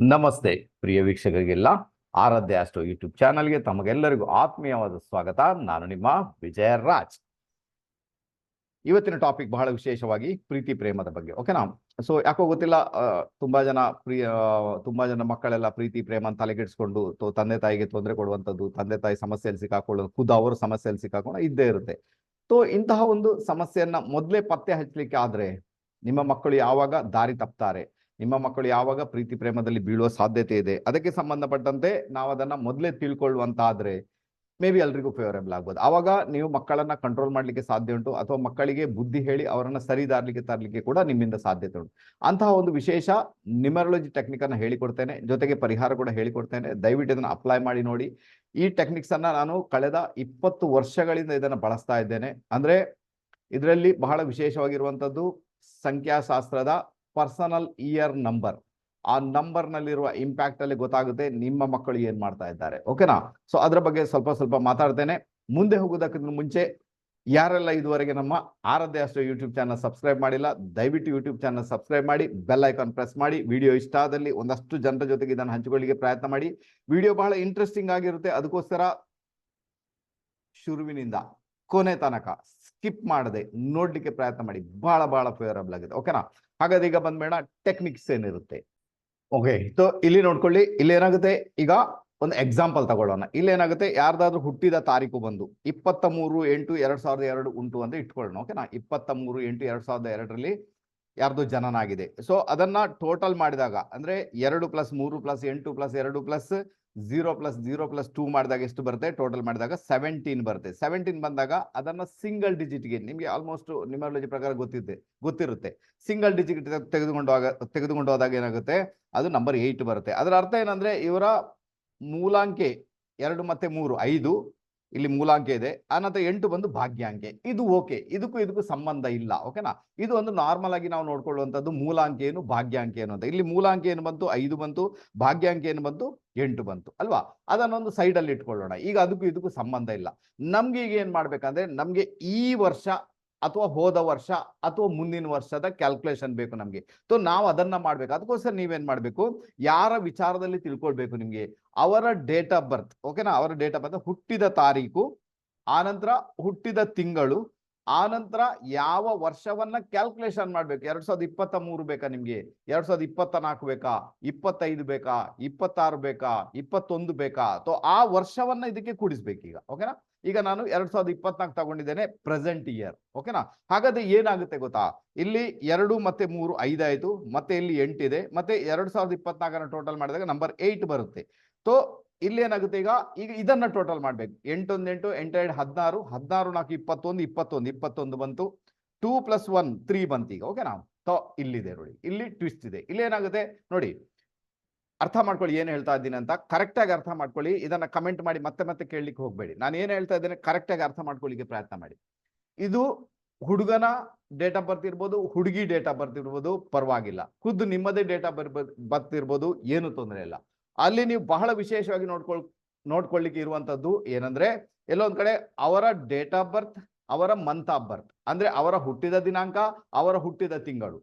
ನಮಸ್ತೆ ಪ್ರಿಯ ವೀಕ್ಷಕರಿಗೆಲ್ಲ. ಆರಾಧ್ಯ ಅಷ್ಟೋ ಯೂಟ್ಯೂಬ್ ಚಾನಲ್ಗೆ ತಮಗೆಲ್ಲರಿಗೂ ಆತ್ಮೀಯವಾದ ಸ್ವಾಗತ. ನಾನು ನಿಮ್ಮ ವಿಜಯ ರಾಜ್ ಇವತ್ತಿನ ಟಾಪಿಕ್ ಬಹಳ ವಿಶೇಷವಾಗಿ ಪ್ರೀತಿ ಪ್ರೇಮದ ಬಗ್ಗೆ ಓಕೆನಾ ಸೊ ಯಾಕೋ ಗೊತ್ತಿಲ್ಲ ತುಂಬಾ ಜನ ಪ್ರಿಯ, ತುಂಬಾ ಜನ ಮಕ್ಕಳೆಲ್ಲ ಪ್ರೀತಿ, ಪ್ರೇಮ ತಲೆಗೆಡಿಸ್ಕೊಂಡು ತಂದೆ ತಾಯಿಗೆ ತೊಂದರೆ ಕೊಡುವಂಥದ್ದು, ತಂದೆ ತಾಯಿ ಸಮಸ್ಯೆಯಲ್ಲಿ ಸಿಕ್ಕಾಕೊಳ್ಳೋದು, ಖುದ್ದು ಅವರು ಸಮಸ್ಯೆಯಲ್ಲಿ ಸಿಕ್ಕಾಕೊಂಡು ಇದ್ದೇ ಇರುತ್ತೆ. ಸೊ ಇಂತಹ ಒಂದು ಸಮಸ್ಯೆಯನ್ನ ಮೊದಲೇ ಪತ್ತೆ ಹಚ್ಚಲಿಕ್ಕೆ ಆದ್ರೆ ನಿಮ್ಮ ಮಕ್ಕಳು ಯಾವಾಗ ದಾರಿ ತಪ್ತಾರೆ? ನಿಮ್ಮ ಮಕ್ಕಳು ಯಾವಾಗ ಪ್ರೀತಿ ಪ್ರೇಮದಲ್ಲಿ ಬೀಳುವ ಸಾಧ್ಯತೆ ಇದೆ? ಅದಕ್ಕೆ ಸಂಬಂಧಪಟ್ಟಂತೆ ನಾವು ಅದನ್ನ ಮೊದಲೇ ತಿಳ್ಕೊಳ್ಳುವಂತಾದ್ರೆ ಮೇ ಬಿ ಎಲ್ರಿಗೂ ಫೇವರೇಬಲ್ ಆಗ್ಬೋದು. ಆವಾಗ ನೀವು ಮಕ್ಕಳನ್ನ ಕಂಟ್ರೋಲ್ ಮಾಡ್ಲಿಕ್ಕೆ ಸಾಧ್ಯ ಉಂಟು, ಅಥವಾ ಮಕ್ಕಳಿಗೆ ಬುದ್ಧಿ ಹೇಳಿ ಅವರನ್ನ ಸರಿ ತರ್ಲಿಕ್ಕೆ ತರಲಿಕ್ಕೆ ಕೂಡ ನಿಮ್ಮಿಂದ ಸಾಧ್ಯತೆ ಉಂಟು. ಅಂತಹ ಒಂದು ವಿಶೇಷ ನಿಮರಾಲಜಿ ಟೆಕ್ನಿಕ್ ಅನ್ನ ಹೇಳಿಕೊಡ್ತೇನೆ. ಜೊತೆಗೆ ಪರಿಹಾರ ಕೂಡ ಹೇಳಿಕೊಡ್ತೇನೆ. ದಯವಿಟ್ಟು ಇದನ್ನ ಅಪ್ಲೈ ಮಾಡಿ ನೋಡಿ. ಈ ಟೆಕ್ನಿಕ್ಸ್ ಅನ್ನ ನಾನು ಕಳೆದ ಇಪ್ಪತ್ತು ವರ್ಷಗಳಿಂದ ಇದನ್ನ ಬಳಸ್ತಾ ಇದ್ದೇನೆ. ಅಂದ್ರೆ ಇದರಲ್ಲಿ ಬಹಳ ವಿಶೇಷವಾಗಿರುವಂತದ್ದು ಸಂಖ್ಯಾಶಾಸ್ತ್ರದ ಪರ್ಸನಲ್ ಇಯರ್ ನಂಬರ್. ಆ ನಂಬರ್ ನಲ್ಲಿರುವ ಇಂಪ್ಯಾಕ್ಟ್ ಅಲ್ಲಿ ಗೊತ್ತಾಗುತ್ತೆ ನಿಮ್ಮ ಮಕ್ಕಳು ಏನ್ ಮಾಡ್ತಾ ಇದ್ದಾರೆ. ಓಕೆನಾ ಸೊ ಅದ್ರ ಬಗ್ಗೆ ಸ್ವಲ್ಪ ಸ್ವಲ್ಪ ಮಾತಾಡ್ತೇನೆ. ಮುಂದೆ ಹೋಗೋದಕ್ಕಿಂತ ಮುಂಚೆ ಯಾರೆಲ್ಲ ಇದುವರೆಗೆ ನಮ್ಮ ಆರಾಧ್ಯ ಅಷ್ಟೇ ಯೂಟ್ಯೂಬ್ ಚಾನಲ್ ಸಬ್ಸ್ಕ್ರೈಬ್ ಮಾಡಿಲ್ಲ, ದಯವಿಟ್ಟು ಯೂಟ್ಯೂಬ್ ಚಾನಲ್ ಸಬ್ಸ್ಕ್ರೈಬ್ ಮಾಡಿ ಬೆಲ್ ಐಕಾನ್ ಪ್ರೆಸ್ ಮಾಡಿ ವಿಡಿಯೋ ಇಷ್ಟ ಆದಲ್ಲಿ ಒಂದಷ್ಟು ಜನರ ಜೊತೆಗೆ ಇದನ್ನು ಹಂಚಿಕೊಳ್ಳಿಕ್ಕೆ ಪ್ರಯತ್ನ ಮಾಡಿ. ವಿಡಿಯೋ ಬಹಳ ಇಂಟ್ರೆಸ್ಟಿಂಗ್ ಆಗಿರುತ್ತೆ. ಅದಕ್ಕೋಸ್ಕರ ಶುರುವಿನಿಂದ ಕೊನೆ ತನಕ ಸ್ಕಿಪ್ ಮಾಡದೆ ನೋಡ್ಲಿಕ್ಕೆ ಪ್ರಯತ್ನ ಮಾಡಿ. ಬಹಳ ಬಹಳ ಫೇವರಬಲ್ ಆಗಿದೆ. ಓಕೆನಾ ಹಾಗಾದ್ರೆ ಈಗ ಬಂದ್ಬೇಡ ಟೆಕ್ನಿಕ್ಸ್ ಏನಿರುತ್ತೆ. ಓಕೆ ಸೊ ಇಲ್ಲಿ ನೋಡ್ಕೊಳ್ಳಿ, ಇಲ್ಲಿ ಏನಾಗುತ್ತೆ? ಈಗ ಒಂದು ಎಕ್ಸಾಂಪಲ್ ತಗೊಳ್ಳೋಣ. ಇಲ್ಲಿ ಏನಾಗುತ್ತೆ? ಯಾರ್ದಾದ್ರೂ ಹುಟ್ಟಿದ ತಾರೀಕು ಬಂದು ಇಪ್ಪತ್ತ ಮೂರು ಎಂಟು ಎರಡ್ ಸಾವಿರದ ಎರಡು ಉಂಟು ಅಂತ ಇಟ್ಕೊಳ್ಳೋಣ ಓಕೆನಾ ಇಪ್ಪತ್ತ ಮೂರು ಎಂಟು ಎರಡ್ ಸಾವಿರದ ಎರಡರಲ್ಲಿ ಯಾರ್ದು ಜನನ ಆಗಿದೆ ಸೊ ಅದನ್ನ ಟೋಟಲ್ ಮಾಡಿದಾಗ, ಅಂದ್ರೆ ಎರಡು ಪ್ಲಸ್ ಮೂರು ಪ್ಲಸ್ ಎಂಟು ಪ್ಲಸ್ ಎರಡು plus zero plus zero plus two ಮಾಡಿದಾಗ ಎಷ್ಟು ಬರುತ್ತೆ? ಟೋಟಲ್ ಮಾಡಿದಾಗ ಸೆವೆಂಟೀನ್ ಬರುತ್ತೆ. ಸೆವೆಂಟೀನ್ ಬಂದಾಗ ಅದನ್ನ ಸಿಂಗಲ್ ಡಿಜಿಟ್ಗೆ ನಿಮಗೆ ಆಲ್ಮೋಸ್ಟ್ ನಿಮಾಲಜಿ ಪ್ರಕಾರ ಗೊತ್ತಿದೆ ಗೊತ್ತಿರುತ್ತೆ. ಸಿಂಗಲ್ ಡಿಜಿಟ್ ತೆಗೆದುಕೊಂಡು ತೆಗೆದುಕೊಂಡು ಹೋದಾಗ ಏನಾಗುತ್ತೆ? ಅದು ನಂಬರ್ ಏಯ್ಟ್ ಬರುತ್ತೆ. ಅದರ ಅರ್ಥ ಏನಂದ್ರೆ ಇವರ ಮೂಲಾಂಕೆ ಎರಡು ಮತ್ತೆ ಮೂರು, ಐದು. ಇಲ್ಲಿ ಮೂಲಾಂಕೆ ಇದೆ. ಆನಂತರ ಎಂಟು ಬಂದು ಭಾಗ್ಯಾಂಕೆ ಇದು ಓಕೆ. ಇದಕ್ಕೂ ಇದಕ್ಕೂ ಸಂಬಂಧ ಇಲ್ಲ. ಓಕೆನಾ ಇದು ಒಂದು ನಾರ್ಮಲ್ ಆಗಿ ನಾವು ನೋಡ್ಕೊಳ್ಳುವಂಥದ್ದು ಮೂಲಾಂಕೆ ಏನು ಭಾಗ್ಯಾಂಕೆ ಏನು ಅಂತ. ಇಲ್ಲಿ ಮೂಲಾಂಕೆ ಏನು ಬಂತು? ಐದು ಬಂತು. ಭಾಗ್ಯಾಂಕೆ ಏನು ಬಂತು? ಎಂಟು ಬಂತು. ಅಲ್ವಾ? ಅದನ್ನೊಂದು ಸೈಡಲ್ಲಿ ಇಟ್ಕೊಳ್ಳೋಣ. ಈಗ ಅದಕ್ಕೂ ಇದಕ್ಕೂ ಸಂಬಂಧ ಇಲ್ಲ. ನಮ್ಗೆ ಈಗ ಏನ್ ಮಾಡ್ಬೇಕಂದ್ರೆ, ನಮ್ಗೆ ಈ ವರ್ಷ ಅಥವಾ ಹೋದ ವರ್ಷ ಅಥವಾ ಮುಂದಿನ ವರ್ಷದ ಕ್ಯಾಲ್ಕುಲೇಷನ್ ಬೇಕು ನಮ್ಗೆ. ಸೊ ನಾವು ಅದನ್ನ ಮಾಡ್ಬೇಕು. ಅದಕ್ಕೋಸ್ಕರ ನೀವೇನ್ ಮಾಡ್ಬೇಕು? ಯಾರ ವಿಚಾರದಲ್ಲಿ ತಿಳ್ಕೊಳ್ಬೇಕು ನಿಮ್ಗೆ? ಅವರ ಡೇಟ್ ಆಫ್ ಬರ್ತ್ ಓಕೆನಾ ಅವರ ಡೇಟ್ ಆಫ್ ಬರ್ತ್ ಹುಟ್ಟಿದ ತಾರೀಕು, ಆನಂತರ ಹುಟ್ಟಿದ ತಿಂಗಳು, ಆನಂತರ ಯಾವ ವರ್ಷವನ್ನ ಕ್ಯಾಲ್ಕುಲೇಷನ್ ಮಾಡ್ಬೇಕು? ಎರಡ್ ಸಾವಿರದ ಇಪ್ಪತ್ತ ಮೂರು ಬೇಕಾ ನಿಮ್ಗೆ? ಎರಡ್ ಸಾವಿರದ ಇಪ್ಪತ್ತ ನಾಲ್ಕು ಬೇಕಾ? ಇಪ್ಪತ್ತೈದು ಬೇಕಾ? ಇಪ್ಪತ್ತಾರು ಬೇಕಾ? ಇಪ್ಪತ್ತೊಂದು ಬೇಕಾ? ಸೊ ಆ ವರ್ಷವನ್ನ ಇದಕ್ಕೆ ಕೂಡಿಸ್ಬೇಕೀಗ ಓಕೆನಾ ಈಗ ನಾನು ಎರಡ್ ಸಾವಿರದ ಇಪ್ಪತ್ನಾಲ್ಕು ತಗೊಂಡಿದ್ದೇನೆ ಪ್ರೆಸೆಂಟ್ ಇಯರ್ ಓಕೆನಾ ಹಾಗಾದ್ರೆ ಏನಾಗುತ್ತೆ ಗೊತ್ತಾ? ಇಲ್ಲಿ ಎರಡು ಮತ್ತೆ ಮೂರು ಐದಾಯ್ತು, ಮತ್ತೆ ಇಲ್ಲಿ ಎಂಟಿದೆ ಮತ್ತೆ ಎರಡ್ ಸಾವಿರದ ಇಪ್ಪತ್ನಾಲ್ಕರ ಟೋಟಲ್ ಮಾಡಿದಾಗ ನಂಬರ್ ಏಟ್ ಬರುತ್ತೆ. ಸೊ ಇಲ್ಲಿ ಏನಾಗುತ್ತೆ ಈಗ? ಈಗ ಇದನ್ನ ಟೋಟಲ್ ಮಾಡ್ಬೇಕು. ಎಂಟೊಂದು ಎಂಟು ಎಂಟೆರಡು ಹದಿನಾರು ಹದಿನಾರು ನಾಲ್ಕು ಇಪ್ಪತ್ತೊಂದು ಇಪ್ಪತ್ತೊಂದು ಇಪ್ಪತ್ತೊಂದು ಬಂತು. ಟೂ ಪ್ಲಸ್ ಒನ್ ತ್ರೀ ಬಂತು ಈಗ ಓಕೆನಾ ಸೊ ಇಲ್ಲಿದೆ ನೋಡಿ, ಇಲ್ಲಿ ಟ್ವಿಸ್ಟ್ ಇದೆ. ಇಲ್ಲಿ ಏನಾಗುತ್ತೆ? ನೋಡಿ ಅರ್ಥ ಮಾಡ್ಕೊಳ್ಳಿ ಏನು ಹೇಳ್ತಾ ಇದ್ದೀನಿ ಅಂತ. ಕರೆಕ್ಟಾಗಿ ಅರ್ಥ ಮಾಡ್ಕೊಳ್ಳಿ. ಇದನ್ನ ಕಮೆಂಟ್ ಮಾಡಿ ಮತ್ತೆ ಮತ್ತೆ ಕೇಳಲಿಕ್ಕೆ ಹೋಗಬೇಡಿ. ನಾನು ಏನು ಹೇಳ್ತಾ ಇದ್ದೇನೆ ಕರೆಕ್ಟಾಗಿ ಅರ್ಥ ಮಾಡ್ಕೊಳ್ಳಿಕ್ಕೆ ಪ್ರಯತ್ನ ಮಾಡಿ. ಇದು ಹುಡುಗನ ಡೇಟ್ ಆಫ್ ಬರ್ತ್ ಇರ್ಬೋದು, ಹುಡುಗಿ ಡೇಟ್ ಆಫ್ ಬರ್ತ್ ಇರ್ಬೋದು, ಪರವಾಗಿಲ್ಲ. ಖುದ್ದು ನಿಮ್ಮದೇ ಡೇಟ್ ಆಫ್ ಬರ್ತ್ ಇರ್ಬೋದು, ಏನು ತೊಂದರೆ ಇಲ್ಲ. ಅಲ್ಲಿ ನೀವು ಬಹಳ ವಿಶೇಷವಾಗಿ ನೋಡ್ಕೊಳ್, ನೋಡ್ಕೊಳ್ಳಿಕ್ಕೆ ಇರುವಂತದ್ದು ಏನಂದ್ರೆ ಎಲ್ಲೊಂದ್ ಕಡೆ ಅವರ ಡೇಟ್ ಆಫ್ ಬರ್ತ್ ಅವರ ಮಂತ್ ಆಫ್ ಬರ್ತ್ ಅಂದ್ರೆ ಅವರ ಹುಟ್ಟಿದ ದಿನಾಂಕ, ಅವರ ಹುಟ್ಟಿದ ತಿಂಗಳು.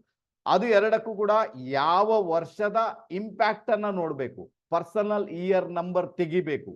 ಅದು ಎರಡಕ್ಕೂ ಕೂಡ ಯಾವ ವರ್ಷದ ಇಂಪ್ಯಾಕ್ಟ್ ಅನ್ನ ನೋಡ್ಬೇಕು. ಪರ್ಸನಲ್ ಇಯರ್ ನಂಬರ್ ತೆಗಿಬೇಕು.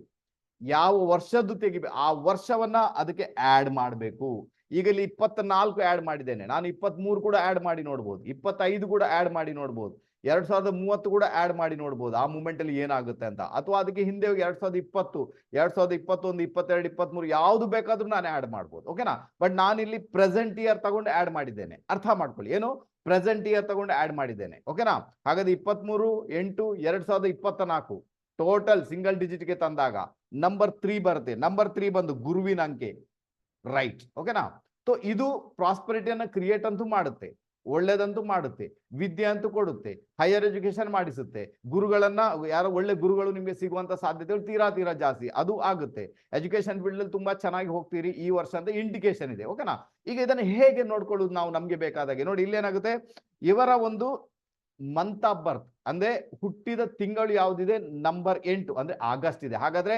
ಯಾವ ವರ್ಷದ್ದು ತೆಗಿಬೇಕು ಆ ವರ್ಷವನ್ನ ಅದಕ್ಕೆ ಆಡ್ ಮಾಡಬೇಕು. ಈಗ ಇಲ್ಲಿ ಇಪ್ಪತ್ನಾಲ್ಕು ಆಡ್ ಮಾಡಿದ್ದೇನೆ. ನಾನು ಇಪ್ಪತ್ತ್ ಮೂರು ಕೂಡ ಆಡ್ ಮಾಡಿ ನೋಡ್ಬೋದು. ಇಪ್ಪತ್ತೈದು ಕೂಡ ಆಡ್ ಮಾಡಿ ನೋಡ್ಬೋದು. ಎರಡ್ ಸಾವಿರದ ಮೂವತ್ತು ಕೂಡ ಆಡ್ ಮಾಡಿ ನೋಡ್ಬೋದು. ಆ ಮೂಮೆಂಟ್ ಅಲ್ಲಿ ಏನಾಗುತ್ತೆ ಅಂತ. ಅಥವಾ ಅದಕ್ಕೆ ಹಿಂದೆ ಹೋಗಿ ಎರಡ್ ಸಾವಿರದ ಇಪ್ಪತ್ತು, ಎರಡ್ ಸಾವಿರದ ಇಪ್ಪತ್ತೊಂದು, ಇಪ್ಪತ್ತೆರಡು ಇಪ್ಪತ್ಮೂರು ಯಾವ್ದು ಬೇಕಾದ್ರೂ ನಾನು ಆಡ್ ಮಾಡ್ಬೋದು. ಓಕೆನಾ ಬಟ್ ನಾನು ಇಲ್ಲಿ ಪ್ರೆಸೆಂಟ್ ಇಯರ್ ತಗೊಂಡು ಆಡ್ ಮಾಡಿದ್ದೇನೆ. ಅರ್ಥ ಮಾಡ್ಕೊಳ್ಳಿ. ಏನು? ಪ್ರೆಸೆಂಟ್ ಇಯರ್ ತಗೊಂಡು ಆಡ್ ಮಾಡಿದ್ದೇನೆ. ಓಕೆನಾ ಹಾಗಾದ್ರೆ ಇಪ್ಪತ್ಮೂರು ಎಂಟು, ಎರಡ್ ಸಾವಿರದ ಇಪ್ಪತ್ತ ನಾಲ್ಕು ಟೋಟಲ್ ಸಿಂಗಲ್ ಡಿಜಿಟ್ಗೆ ತಂದಾಗ ನಂಬರ್ ತ್ರೀ ಬರುತ್ತೆ. ನಂಬರ್ ತ್ರೀ ಬಂದು ಗುರುವಿನ ಅಂಕೆ. ರೈಟ್ ಓಕೆನಾ ಸೊ ಇದು ಪ್ರಾಸ್ಪರಿಟಿಯನ್ನು ಕ್ರಿಯೇಟ್ ಅಂತೂ ಮಾಡುತ್ತೆ. ಒಳ್ಳೇದಂತೂ ಮಾಡುತ್ತೆ, ವಿದ್ಯೆ ಅಂತೂ ಕೊಡುತ್ತೆ ಹೈಯರ್ ಎಜುಕೇಶನ್ ಮಾಡಿಸುತ್ತೆ, ಗುರುಗಳನ್ನ, ಯಾರೋ ಒಳ್ಳೆ ಗುರುಗಳು ನಿಮಗೆ ಸಿಗುವಂತ ಸಾಧ್ಯತೆಗಳು ತೀರಾ ತೀರಾ ಜಾಸ್ತಿ, ಅದು ಆಗುತ್ತೆ. ಎಜುಕೇಶನ್ ಫೀಲ್ಡ್ ಅಲ್ಲಿ ತುಂಬಾ ಚೆನ್ನಾಗಿ ಹೋಗ್ತೀರಿ, ಈ ವರ್ಷ ಅಂತ ಇಂಡಿಕೇಶನ್ ಇದೆ ಓಕೆನಾ ಈಗ ಇದನ್ನ ಹೇಗೆ ನೋಡ್ಕೊಳ್ಳೋದು ನಾವು ನಮ್ಗೆ ಬೇಕಾದಾಗೆ? ನೋಡಿ, ಇಲ್ಲೇನಾಗುತ್ತೆ? ಇವರ ಒಂದು ಮಂತ್ ಆಫ್ ಬರ್ತ್ ಅಂದ್ರೆ ಹುಟ್ಟಿದ ತಿಂಗಳು ಯಾವ್ದಿದೆ? ನಂಬರ್ ಎಂಟು, ಅಂದ್ರೆ ಆಗಸ್ಟ್ ಇದೆ. ಹಾಗಾದ್ರೆ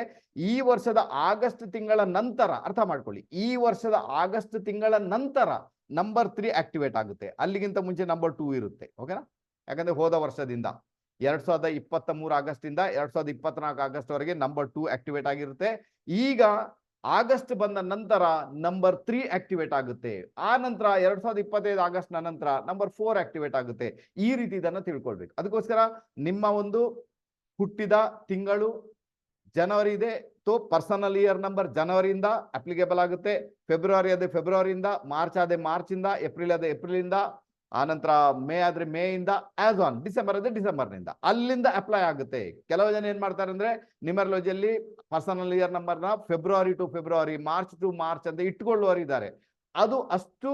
ಈ ವರ್ಷದ ಆಗಸ್ಟ್ ತಿಂಗಳ ನಂತರ, ಅರ್ಥ ಮಾಡ್ಕೊಳ್ಳಿ, ಈ ವರ್ಷದ ಆಗಸ್ಟ್ ತಿಂಗಳ ನಂತರ ನಂಬರ್ ತ್ರೀ ಆಕ್ಟಿವೇಟ್ ಆಗುತ್ತೆ. ಅಲ್ಲಿಗಿಂತ ಮುಂಚೆ ನಂಬರ್ ಟೂ ಇರುತ್ತೆ. ಓಕೆನಾ ಯಾಕಂದ್ರೆ ಹೋದ ವರ್ಷದಿಂದ. ಎರಡ್ ಸಾವಿರದ ಇಪ್ಪತ್ತ ಮೂರು ಆಗಸ್ಟ್ ಇಂದ ಎರಡ್ ಸಾವಿರದ ಇಪ್ಪತ್ನಾಲ್ಕು ಆಗಸ್ಟ್ ವರೆಗೆ ನಂಬರ್ ಟೂ ಆಕ್ಟಿವೇಟ್ ಆಗಿರುತ್ತೆ. ಈಗ ಆಗಸ್ಟ್ ಬಂದ ನಂತರ ನಂಬರ್ ತ್ರೀ ಆಕ್ಟಿವೇಟ್ ಆಗುತ್ತೆ. ಆ ನಂತರ ಎರಡ್ ಸಾವಿರದ ಇಪ್ಪತ್ತೈದು ಆಗಸ್ಟ್ ನಂತರ ನಂಬರ್ ಫೋರ್ ಆಕ್ಟಿವೇಟ್ ಆಗುತ್ತೆ. ಈ ರೀತಿ ಇದನ್ನ ತಿಳ್ಕೊಳ್ಬೇಕು. ಅದಕ್ಕೋಸ್ಕರ ನಿಮ್ಮ ಒಂದು ಹುಟ್ಟಿದ ತಿಂಗಳು, ಜನವರಿ ಇದೆ ತೋ ಪರ್ಸನಲ್ ಇಯರ್ ನಂಬರ್ ಜನವರಿಯಿಂದ ಅಪ್ಲಿಕೇಬಲ್ ಆಗುತ್ತೆ. ಫೆಬ್ರವರಿ ಅದೇ ಫೆಬ್ರವರಿಯಿಂದ ಮಾರ್ಚ್ ಆದ್ರೆ ಮಾರ್ಚಿಂದ ಏಪ್ರಿಲ್ ಅದೇ ಏಪ್ರಿಲ್ ಇಂದ, ಆನಂತರ ಮೇ ಆದ್ರೆ ಮೇ ಇಂದ ಆಸ್ ಆನ್ ಡಿಸೆಂಬರ್ ಅದೇ ಡಿಸೆಂಬರ್ನಿಂದ ಅಲ್ಲಿಂದ ಅಪ್ಲೈ ಆಗುತ್ತೆ. ಕೆಲವು ಜನ ಏನ್ ಮಾಡ್ತಾರೆ ಅಂದ್ರೆ ನಿಮರ್ಲೋಜಿಯಲ್ಲಿ ಪರ್ಸನಲ್ ಇಯರ್ ನಂಬರ್ನ February to February March to March ಅಂತ ಇಟ್ಕೊಳ್ಳುವವರು ಇದ್ದಾರೆ. ಅದು ಅಷ್ಟು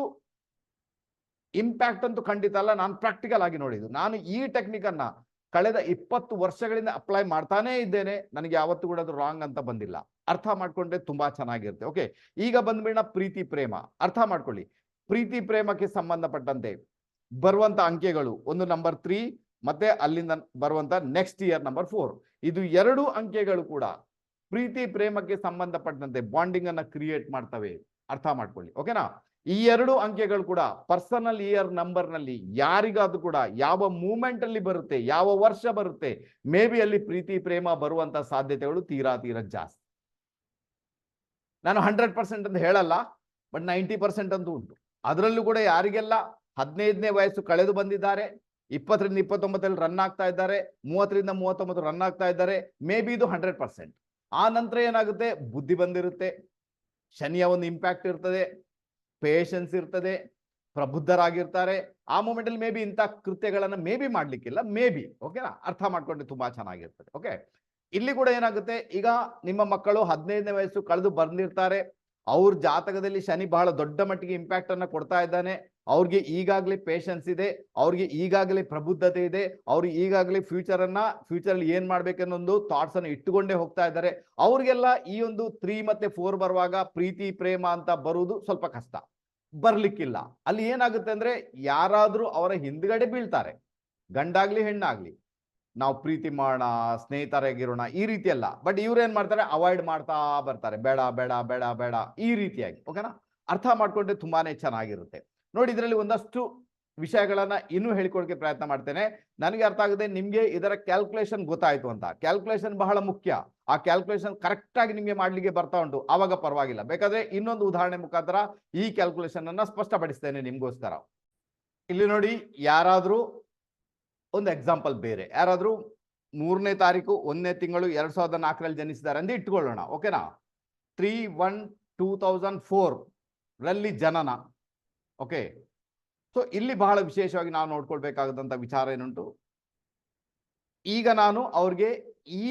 ಇಂಪ್ಯಾಕ್ಟ್ ಅಂತೂ ಖಂಡಿತ ಅಲ್ಲ. ನಾನು ಪ್ರಾಕ್ಟಿಕಲ್ ಆಗಿ ನೋಡಿದ್ದು. ನಾನು ಈ ಟೆಕ್ನಿಕ್ ಅನ್ನ ಕಳೆದ ಇಪ್ಪತ್ತು ವರ್ಷಗಳಿಂದ ಅಪ್ಲೈ ಮಾಡ್ತಾನೇ ಇದ್ದೇನೆ. ನನಗೆ ಯಾವತ್ತೂ ಕೂಡ ಅದು ರಾಂಗ್ ಅಂತ ಬಂದಿಲ್ಲ. ಅರ್ಥ ಮಾಡ್ಕೊಂಡ್ರೆ ತುಂಬಾ ಚೆನ್ನಾಗಿರುತ್ತೆ. ಓಕೆ ಈಗ ಬಂದ್ಬಿಡ ಪ್ರೀತಿ ಪ್ರೇಮ. ಅರ್ಥ ಮಾಡ್ಕೊಳ್ಳಿ. ಪ್ರೀತಿ ಪ್ರೇಮಕ್ಕೆ ಸಂಬಂಧಪಟ್ಟಂತೆ ಬರುವಂತ ಅಂಕೆಗಳು ಒಂದು ನಂಬರ್ ತ್ರೀ ಮತ್ತೆ ಅಲ್ಲಿಂದ ಬರುವಂತ ನೆಕ್ಸ್ಟ್ ಇಯರ್ ನಂಬರ್ ಫೋರ್ ಇದು ಎರಡು ಅಂಕೆಗಳು ಕೂಡ ಪ್ರೀತಿ ಪ್ರೇಮಕ್ಕೆ ಸಂಬಂಧಪಟ್ಟಂತೆ ಬಾಂಡಿಂಗ್ ಅನ್ನ ಕ್ರಿಯೇಟ್ ಮಾಡ್ತವೆ. ಅರ್ಥ ಮಾಡ್ಕೊಳ್ಳಿ. ಓಕೆನಾ ಈ ಎರಡು ಅಂಕೆಗಳು ಕೂಡ ಪರ್ಸನಲ್ ಇಯರ್ ನಂಬರ್ನಲ್ಲಿ ಯಾರಿಗಾದ್ರೂ ಕೂಡ ಯಾವ ಮೂಮೆಂಟ್ ಅಲ್ಲಿ ಬರುತ್ತೆ, ಯಾವ ವರ್ಷ ಬರುತ್ತೆ ಮೇ ಬಿ ಅಲ್ಲಿ ಪ್ರೀತಿ, ಪ್ರೇಮ ಬರುವಂತ ಸಾಧ್ಯತೆಗಳು ತೀರಾ ತೀರಾ ಜಾಸ್ತಿ. ನಾನು ಹಂಡ್ರೆಡ್ ಪರ್ಸೆಂಟ್ ಅಂತ ಹೇಳಲ್ಲ ಬಟ್ ನೈಂಟಿ ಪರ್ಸೆಂಟ್ ಅಂತೂ ಉಂಟು. ಅದರಲ್ಲೂ ಕೂಡ ಯಾರಿಗೆಲ್ಲ ಹದಿನೈದನೇ ವಯಸ್ಸು ಕಳೆದು ಬಂದಿದ್ದಾರೆ, ಇಪ್ಪತ್ತರಿಂದ ಇಪ್ಪತ್ತೊಂಬತ್ತರಲ್ಲಿ ರನ್ ಆಗ್ತಾ ಇದ್ದಾರೆ, ಮೂವತ್ತರಿಂದ ಮೂವತ್ತೊಂಬತ್ತು ರನ್ ಆಗ್ತಾ ಇದ್ದಾರೆ ಮೇ ಬಿ ಇದು ಹಂಡ್ರೆಡ್ ಪರ್ಸೆಂಟ್ ಆ ನಂತರ ಏನಾಗುತ್ತೆ? ಬುದ್ಧಿ ಬಂದಿರುತ್ತೆ, ಶನಿಯ ಒಂದು ಇಂಪ್ಯಾಕ್ಟ್ ಇರ್ತದೆ ಪೇಷನ್ಸ್ ಇರ್ತದೆ, ಪ್ರಬುದ್ಧರಾಗಿರ್ತಾರೆ. ಆ ಮೂಮೆಂಟ್ ಅಲ್ಲಿ ಮೇ ಬಿ ಇಂಥ ಕೃತ್ಯಗಳನ್ನ ಮೇ ಬಿ ಮಾಡ್ಲಿಕ್ಕಿಲ್ಲ ಮೇ ಬಿ ಓಕೆನಾ ಅರ್ಥ ಮಾಡ್ಕೊಂಡ್ರೆ ತುಂಬಾ ಚೆನ್ನಾಗಿರ್ತದೆ ಓಕೆ ಇಲ್ಲಿ ಕೂಡ ಏನಾಗುತ್ತೆ, ಈಗ ನಿಮ್ಮ ಮಕ್ಕಳು ಹದಿನೈದನೇ ವಯಸ್ಸು ಕಳೆದು ಬಂದಿರ್ತಾರೆ. ಅವ್ರ ಜಾತಕದಲ್ಲಿ ಶನಿ ಬಹಳ ದೊಡ್ಡ ಮಟ್ಟಿಗೆ ಇಂಪ್ಯಾಕ್ಟ್ ಅನ್ನ ಕೊಡ್ತಾ ಇದ್ದಾನೆ. ಅವ್ರಿಗೆ ಈಗಾಗಲೇ ಪೇಷನ್ಸ್ ಇದೆ, ಅವ್ರಿಗೆ ಈಗಾಗಲೇ ಪ್ರಬುದ್ಧತೆ ಇದೆ ಅವ್ರಿಗೆ ಈಗಾಗಲೇ ಫ್ಯೂಚರ್ ಅನ್ನ ಫ್ಯೂಚರ್ ಅಲ್ಲಿ ಏನ್ ಮಾಡ್ಬೇಕನ್ನೊಂದು ಥಾಟ್ಸ್ ಅನ್ನು ಇಟ್ಟುಕೊಂಡೇ ಹೋಗ್ತಾ ಇದ್ದಾರೆ. ಅವ್ರಿಗೆಲ್ಲ ಈ ಒಂದು ತ್ರೀ ಮತ್ತೆ ಫೋರ್ ಬರುವಾಗ ಪ್ರೀತಿ, ಪ್ರೇಮ ಅಂತ ಬರುವುದು ಸ್ವಲ್ಪ ಕಷ್ಟ. ಬರ್ಲಿಕ್ಕಿಲ್ಲ. ಅಲ್ಲಿ ಏನಾಗುತ್ತೆ ಅಂದ್ರೆ ಯಾರಾದ್ರೂ ಅವರ ಹಿಂದ್ಗಡೆ ಬೀಳ್ತಾರೆ. ಗಂಡಾಗ್ಲಿ, ಹೆಣ್ಣಾಗ್ಲಿ. ನಾವು ಪ್ರೀತಿ ಮಾಡೋಣ ಸ್ನೇಹಿತರಾಗಿರೋಣ ಈ ರೀತಿ ಅಲ್ಲ ಬಟ್ ಇವ್ರು ಏನ್ ಮಾಡ್ತಾರೆ? ಅವಾಯ್ಡ್ ಮಾಡ್ತಾ ಬರ್ತಾರೆ. ಬೇಡ ಬೇಡ ಬೇಡ ಬೇಡ. ಈ ರೀತಿಯಾಗಿ. ಓಕೆನಾ ಅರ್ಥ ಮಾಡ್ಕೊಂಡ್ರೆ ತುಂಬಾನೇ ಚೆನ್ನಾಗಿರುತ್ತೆ. ನೋಡಿ, ಇದರಲ್ಲಿ ಒಂದಷ್ಟು ವಿಷಯಗಳನ್ನ ಇನ್ನೂ ಹೇಳಿಕೊಡಕ್ಕೆ ಪ್ರಯತ್ನ ಮಾಡ್ತೇನೆ. ನನಗೆ ಅರ್ಥ ಆಗಿದೆ, ನಿಮ್ಗೆ ಇದರ ಕ್ಯಾಲ್ಕುಲೇಷನ್ ಗೊತ್ತಾಯ್ತು ಅಂತ. ಕ್ಯಾಲ್ಕುಲೇಷನ್ ಬಹಳ ಮುಖ್ಯ. ಆ ಕ್ಯಾಲ್ಕುಲೇಷನ್ ಕರೆಕ್ಟ್ ಆಗಿ ನಿಮ್ಗೆ ಮಾಡ್ಲಿಕ್ಕೆ ಬರ್ತಾ ಉಂಟು. ಆವಾಗ ಪರವಾಗಿಲ್ಲ. ಬೇಕಾದ್ರೆ ಇನ್ನೊಂದು ಉದಾಹರಣೆ ಮುಖಾಂತರ ಈ ಕ್ಯಾಲ್ಕುಲೇಷನ್ ಅನ್ನ ಸ್ಪಷ್ಟಪಡಿಸ್ತೇನೆ ನಿಮ್ಗೋಸ್ಕರ. ಇಲ್ಲಿ ನೋಡಿ, ಯಾರಾದ್ರೂ ಒಂದು ಎಕ್ಸಾಂಪಲ್ ಬೇರೆ. ಯಾರಾದ್ರೂ ಮೂರನೇ ತಾರೀಕು, ಒಂದನೇ ತಿಂಗಳು ಎರಡ್ ಸಾವಿರದ ನಾಲ್ಕರಲ್ಲಿ ಜನಿಸಿದ್ದಾರೆ ಅಂತ ಇಟ್ಕೊಳ್ಳೋಣ. ಓಕೆನಾ three one two thousand four ರಲ್ಲಿ ಜನನ. ಓಕೆ ಸೊ ಇಲ್ಲಿ ಬಹಳ ವಿಶೇಷವಾಗಿ ನಾವು ನೋಡ್ಕೊಳ್ಬೇಕಾದಂತ ವಿಚಾರ ಏನುಂಟು? ಈಗ ನಾನು ಅವ್ರಿಗೆ ಈ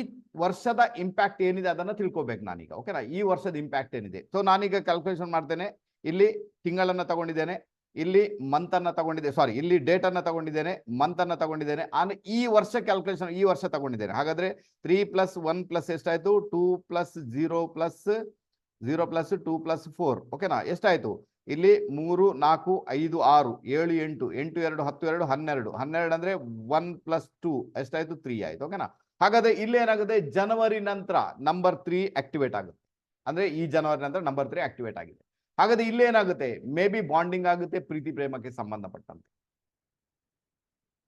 ವರ್ಷದ ಇಂಪ್ಯಾಕ್ಟ್ ಏನಿದೆ ಅದನ್ನ ತಿಳ್ಕೊಬೇಕು ನಾನೀಗ ಓಕೆನಾ ಈ ವರ್ಷದ ಇಂಪ್ಯಾಕ್ಟ್ ಏನಿದೆ? ಸೊ ನಾನೀಗ ಕ್ಯಾಲ್ಕುಲೇಷನ್ ಮಾಡ್ತೇನೆ. ಇಲ್ಲಿ ತಿಂಗಳನ್ನ ತಗೊಂಡಿದ್ದೇನೆ. ಇಲ್ಲಿ ಮಂತ್ ಅನ್ನ ತಗೊಂಡಿದ್ದೆ ಸಾರಿ ಇಲ್ಲಿ ಡೇಟ್ ಅನ್ನ ತಗೊಂಡಿದ್ದೇನೆ ಮಂತ್ ಅನ್ನ ತಗೊಂಡಿದ್ದೇನೆ. ಆನ್ ಈ ವರ್ಷ ಕ್ಯಾಲ್ಕುಲೇಷನ್ ಈ ವರ್ಷ ತಗೊಂಡಿದ್ದೇನೆ. ಹಾಗಾದ್ರೆ ತ್ರೀ ಪ್ಲಸ್ ಒನ್ ಪ್ಲಸ್ ಎಷ್ಟಾಯ್ತು? Two plus zero plus zero plus two plus four ಓಕೆನಾ ಎಷ್ಟಾಯ್ತು? ಇಲ್ಲಿ ಮೂರು, ನಾಲ್ಕು, ಐದು, ಆರು, ಏಳು, ಎಂಟು ಎಂಟು, ಎರಡು, ಹತ್ತು, ಎರಡು, ಹನ್ನೆರಡು. ಹನ್ನೆರಡು ಅಂದ್ರೆ ಒನ್ ಪ್ಲಸ್ ಟೂ ಎಷ್ಟಾಯ್ತು? ತ್ರೀ ಆಯ್ತು ಓಕೆನಾ ಹಾಗಾದ್ರೆ ಇಲ್ಲಿ ಏನಾಗುತ್ತೆ ಜನವರಿ ನಂತರ ನಂಬರ್ ತ್ರೀ ಆಕ್ಟಿವೇಟ್ ಆಗುತ್ತೆ. ಅಂದ್ರೆ ಈ ಜನವರಿ ನಂತರ ನಂಬರ್ ತ್ರೀ ಆಕ್ಟಿವೇಟ್ ಆಗಿದೆ. ಹಾಗಾದ್ರೆ ಇಲ್ಲಿ ಏನಾಗುತ್ತೆ ಮೇ ಬಿ ಬಾಂಡಿಂಗ್ ಆಗುತ್ತೆ, ಪ್ರೀತಿ, ಪ್ರೇಮಕ್ಕೆ ಸಂಬಂಧಪಟ್ಟಂತೆ.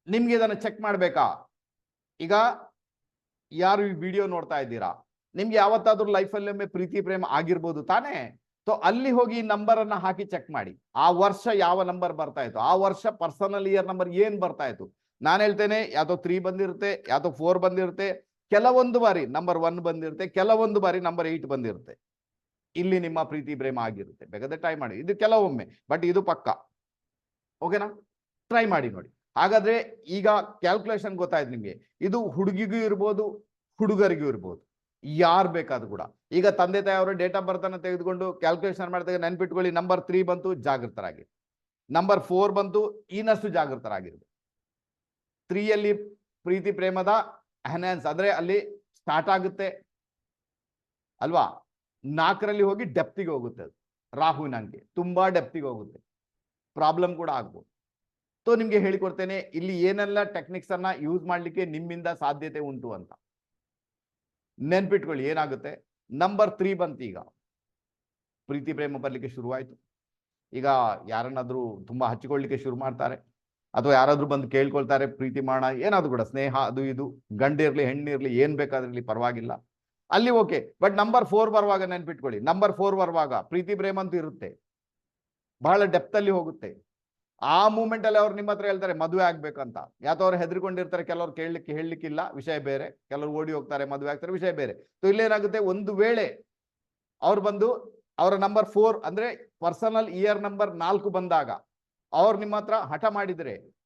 ನಿಮ್ಗೆ ಇದನ್ನ ಚೆಕ್ ಮಾಡ್ಬೇಕಾ? ಈಗ ಯಾರು ಈ ವಿಡಿಯೋ ನೋಡ್ತಾ ಇದ್ದೀರಾ? ನಿಮ್ಗೆ ಯಾವತ್ತಾದ್ರೂ ಲೈಫಲ್ಲಿ ಒಮ್ಮೆ ಪ್ರೀತಿ, ಪ್ರೇಮ ಆಗಿರ್ಬೋದು ತಾನೇ? ಸೊ ಅಲ್ಲಿ ಹೋಗಿ ನಂಬರ್ ಅನ್ನ ಹಾಕಿ ಚೆಕ್ ಮಾಡಿ. ಆ ವರ್ಷ ಯಾವ ನಂಬರ್ ಬರ್ತಾ ಇತ್ತು? ಆ ವರ್ಷ ಪರ್ಸನಲ್ ಇಯರ್ ನಂಬರ್ ಏನ್ ಬರ್ತಾ ಇತ್ತು? ನಾನು ಹೇಳ್ತೇನೆ, ಯಾವ್ದೋ ತ್ರೀ ಬಂದಿರುತ್ತೆ, ಯಾವುದೋ ಫೋರ್ ಬಂದಿರುತ್ತೆ, ಕೆಲವೊಂದು ಬಾರಿ ನಂಬರ್ ಒನ್ ಬಂದಿರುತ್ತೆ, ಕೆಲವೊಂದು ಬಾರಿ ನಂಬರ್ ಏಟ್ ಬಂದಿರುತ್ತೆ. ಇಲ್ಲಿ ನಿಮ್ಮ ಪ್ರೀತಿ, ಪ್ರೇಮ ಆಗಿರುತ್ತೆ. ಬೇಕಾದ್ರೆ ಟ್ರೈ ಮಾಡಿ. ಇದು ಕೆಲವೊಮ್ಮೆ ಬಟ್ ಇದು ಪಕ್ಕ. ಓಕೆನಾ ಟ್ರೈ ಮಾಡಿ ನೋಡಿ. ಹಾಗಾದ್ರೆ ಈಗ ಕ್ಯಾಲ್ಕುಲೇಷನ್ ಗೊತ್ತಾಯ್ತು ನಿಮಗೆ. ಇದು ಹುಡುಗಿಗೂ ಇರ್ಬೋದು, ಹುಡುಗರಿಗೂ ಇರ್ಬೋದು. ಯಾರು ಬೇಕಾದ್ರು ಕೂಡ. ಈಗ ತಂದೆ ತಾಯಿ ಅವರು ಡೇಟ್ ಆಫ್ ಬರ್ತ್ ಅನ್ನ ತೆಗೆದುಕೊಂಡು ಕ್ಯಾಲ್ಕುಲೇಷನ್ ಮಾಡಿದಾಗ ನೆನ್ಪಿಟ್ಕೊಳ್ಳಿ ನಂಬರ್ ತ್ರೀ ಬಂತು ಜಾಗೃತರಾಗಿ. ನಂಬರ್ ಫೋರ್ ಬಂತು ಇನ್ನಷ್ಟು ಜಾಗೃತರಾಗಿರ್ಬೇಕು. ತ್ರೀಯಲ್ಲಿ ಪ್ರೀತಿ, ಪ್ರೇಮದ ಎನ್ಹಾನ್ಸ್ ಅಂದ್ರೆ ಅಲ್ಲಿ ಸ್ಟಾರ್ಟ್ ಆಗುತ್ತೆ. ಅಲ್ವಾ? ನಾಲ್ಕರಲ್ಲಿ ಹೋಗಿ ಡೆಪ್ತಿಗೆ ಹೋಗುತ್ತೆ ಅದು. ರಾಹುವಿನ ಅಂಕೆ ತುಂಬಾ ಡೆಪ್ತಿಗೆ ಹೋಗುತ್ತೆ. ಪ್ರಾಬ್ಲಮ್ ಕೂಡ ಆಗ್ಬೋದು. ಸೊ ನಿಮ್ಗೆ ಹೇಳಿಕೊಡ್ತೇನೆ, ಇಲ್ಲಿ ಏನೆಲ್ಲ ಟೆಕ್ನಿಕ್ಸ್ ಅನ್ನ ಯೂಸ್ ಮಾಡ್ಲಿಕ್ಕೆ ನಿಮ್ಮಿಂದ ಸಾಧ್ಯತೆ ಉಂಟು ಅಂತ. ನೆನ್ಪಿಟ್ಕೊಳ್ಳಿ, ಏನಾಗುತ್ತೆ? ನಂಬರ್ ತ್ರೀ ಬಂತು ಈಗ ಪ್ರೀತಿ, ಪ್ರೇಮ ಬರಲಿಕ್ಕೆ ಶುರುವಾಯಿತು. ಈಗ ಯಾರನ್ನಾದ್ರೂ ತುಂಬಾ ಹಚ್ಚಿಕೊಳ್ಳಿಕ್ಕೆ ಶುರು ಮಾಡ್ತಾರೆ. ಅಥವಾ ಯಾರಾದ್ರೂ ಬಂದು ಕೇಳ್ಕೊಳ್ತಾರೆ, ಪ್ರೀತಿ ಮಾಡ ಏನಾದ್ರು ಕೂಡ ಸ್ನೇಹ, ಅದು ಇದು. ಗಂಡಿರ್ಲಿ, ಹೆಣ್ಣಿರ್ಲಿ, ಏನ್ ಬೇಕಾದ್ರಲ್ಲಿ ಪರವಾಗಿಲ್ಲ. ಅಲ್ಲಿ ಓಕೆ. ಬಟ್ ನಂಬರ್ ಫೋರ್ ಬರುವಾಗ ನೆನ್ಪಿಟ್ಕೊಳ್ಳಿ. ನಂಬರ್ ಫೋರ್ ಬರುವಾಗ ಪ್ರೀತಿ, ಪ್ರೇಮ ಅಂತ ಇರುತ್ತೆ. ಬಹಳ ಡೆಪ್ತ್ ಅಲ್ಲಿ ಹೋಗುತ್ತೆ. ಆ ಮೂಮೆಂಟ್ ಅಲ್ಲಿ ಅವ್ರು ನಿಮ್ಮ ಹತ್ರ ಹೇಳ್ತಾರೆ, ಮದುವೆ ಆಗ್ಬೇಕಂತ. ಯಾತೋ ಅವ್ರು ಹೆದರ್ಕೊಂಡಿರ್ತಾರೆ, ಕೆಲವ್ರು ಕೇಳಲಿಕ್ಕೆ, ಹೇಳಲಿಕ್ಕಿಲ್ಲ, ವಿಷಯ ಬೇರೆ. ಕೆಲವ್ರು ಓಡಿ ಹೋಗ್ತಾರೆ, ಮದುವೆ ಆಗ್ತಾರೆ, ವಿಷಯ ಬೇರೆ. ಸೊ ಇಲ್ಲೇನಾಗುತ್ತೆ? ಒಂದು ವೇಳೆ ಅವ್ರು ಬಂದು ಅವರ ನಂಬರ್ ಫೋರ್ ಅಂದ್ರೆ ಪರ್ಸನಲ್ ಇಯರ್ ನಂಬರ್ ನಾಲ್ಕು ಬಂದಾಗ ಅವ್ರು ನಿಮ್ಮ ಹತ್ರ ಹಠ ಮಾಡಿದ್ರೆ,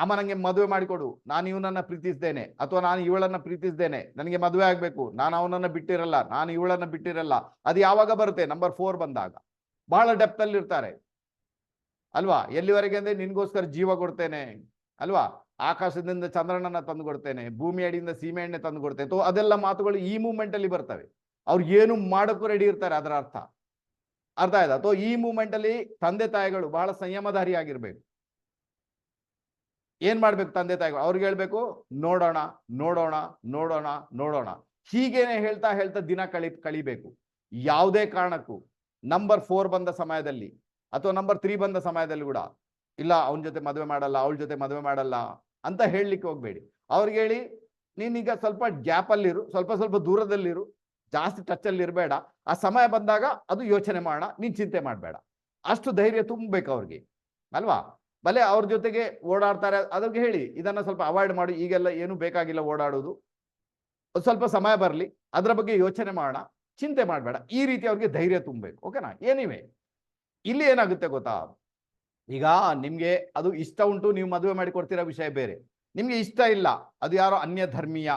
ಅಮ್ಮ, ನಂಗೆ ಮದುವೆ ಮಾಡಿಕೊಡು. ನಾನು ಇವನನ್ನ ಪ್ರೀತಿಸ್ದೇನೆ ಅಥವಾ ನಾನು ಇವಳನ್ನ ಪ್ರೀತಿಸ್ದೇನೆ. ನನಗೆ ಮದುವೆ ಆಗ್ಬೇಕು. ನಾನು ಅವನನ್ನ ಬಿಟ್ಟಿರಲ್ಲ. ನಾನು ಇವಳನ್ನ ಬಿಟ್ಟಿರಲ್ಲ. ಅದು ಯಾವಾಗ ಬರುತ್ತೆ? ನಂಬರ್ ಫೋರ್ ಬಂದಾಗ. ಬಹಳ ಡೆಪ್ತ್ ಅಲ್ಲಿ ಇರ್ತಾರೆ ಅಲ್ವಾ? ಎಲ್ಲಿವರೆಗೆ ಅಂದ್ರೆ ನಿನ್ಗೋಸ್ಕರ ಜೀವ ಕೊಡ್ತೇನೆ. ಅಲ್ವಾ? ಆಕಾಶದಿಂದ ಚಂದ್ರನನ್ನ ತಂದು ಕೊಡ್ತೇನೆ, ಭೂಮಿ ಅಡಿಯಿಂದ ಸೀಮೆ ಎಣ್ಣೆ ತಂದು ಕೊಡ್ತೇನೆ. ಅದೆಲ್ಲ ಮಾತುಗಳು ಈ ಮೂಮೆಂಟ್ ಅಲ್ಲಿ ಬರ್ತವೆ. ಅವ್ರು ಏನು ಮಾಡೋಕ್ಕೂ ರೆಡಿ ಇರ್ತಾರೆ ಅದರ ಅರ್ಥ. ಅರ್ಥ ಆಯ್ತಾ? ಅಥವಾ ಈ ಮೂಮೆಂಟ್ ಅಲ್ಲಿ ತಂದೆ ತಾಯಿಗಳು ಬಹಳ ಸಂಯಮಧಾರಿ ಆಗಿರ್ಬೇಕು ಏನ್ ಮಾಡ್ಬೇಕು ತಂದೆ ತಾಯಿಗಳು? ಅವ್ರಿಗೆ ಹೇಳ್ಬೇಕು, ನೋಡೋಣ ನೋಡೋಣ ನೋಡೋಣ ನೋಡೋಣ. ಹೀಗೇನೆ ಹೇಳ್ತಾ ಹೇಳ್ತಾ ದಿನ ಕಳಿ, ಕಳಿಬೇಕು. ಯಾವುದೇ ಕಾರಣಕ್ಕೂ. ನಂಬರ್ ಫೋರ್ ಬಂದ ಸಮಯದಲ್ಲಿ. ಅಥವಾ ನಂಬರ್ ತ್ರೀ ಬಂದ ಸಮಯದಲ್ಲಿ ಕೂಡ, ಇಲ್ಲ, ಅವನ ಜೊತೆ ಮದುವೆ ಮಾಡಲ್ಲ, ಅವಳ ಜೊತೆ ಮದುವೆ ಮಾಡಲ್ಲ ಅಂತ ಹೇಳಲಿಕ್ಕೆ ಹೋಗ್ಬೇಡಿ. ಅವ್ರಿಗೆ ಹೇಳಿ, ನೀನೀಗ ಸ್ವಲ್ಪ ಗ್ಯಾಪ್ ಅಲ್ಲಿರು, ಸ್ವಲ್ಪ ಸ್ವಲ್ಪ ದೂರದಲ್ಲಿರು, ಜಾಸ್ತಿ ಟಚ್ ಅಲ್ಲಿ ಇರಬೇಡ. ಆ ಸಮಯ ಬಂದಾಗ ಅದು ಯೋಚನೆ ಮಾಡೋಣ, ನೀನ್ ಚಿಂತೆ ಮಾಡಬೇಡ. ಅಷ್ಟು ಧೈರ್ಯ ತುಂಬಬೇಕು ಅವ್ರಿಗೆ, ಅಲ್ವಾ? ಭಲೆ ಅವ್ರ ಜೊತೆಗೆ ಓಡಾಡ್ತಾರೆ, ಅದ್ರಿಗೆ ಹೇಳಿ, ಇದನ್ನ ಸ್ವಲ್ಪ ಅವಾಯ್ಡ್ ಮಾಡಿ, ಈಗೆಲ್ಲ ಏನು ಬೇಕಾಗಿಲ್ಲ ಓಡಾಡೋದು. ಸ್ವಲ್ಪ ಸಮಯ ಬರಲಿ, ಅದರ ಬಗ್ಗೆ ಯೋಚನೆ ಮಾಡೋಣ, ಚಿಂತೆ ಮಾಡಬೇಡ. ಈ ರೀತಿ ಅವ್ರಿಗೆ ಧೈರ್ಯ ತುಂಬಬೇಕು ಓಕೆನಾ ಏನಿವೆ ಇಲ್ಲಿ ಏನಾಗುತ್ತೆ ಗೊತ್ತಾ? ಈಗ ನಿಮ್ಗೆ ಅದು ಇಷ್ಟ ಉಂಟು, ನೀವು ಮದುವೆ ಮಾಡಿ ಕೊಡ್ತಿರೋ ವಿಷಯ ಬೇರೆ. ನಿಮ್ಗೆ ಇಷ್ಟ ಇಲ್ಲ, ಅದು ಯಾರೋ ಅನ್ಯ ಧರ್ಮೀಯ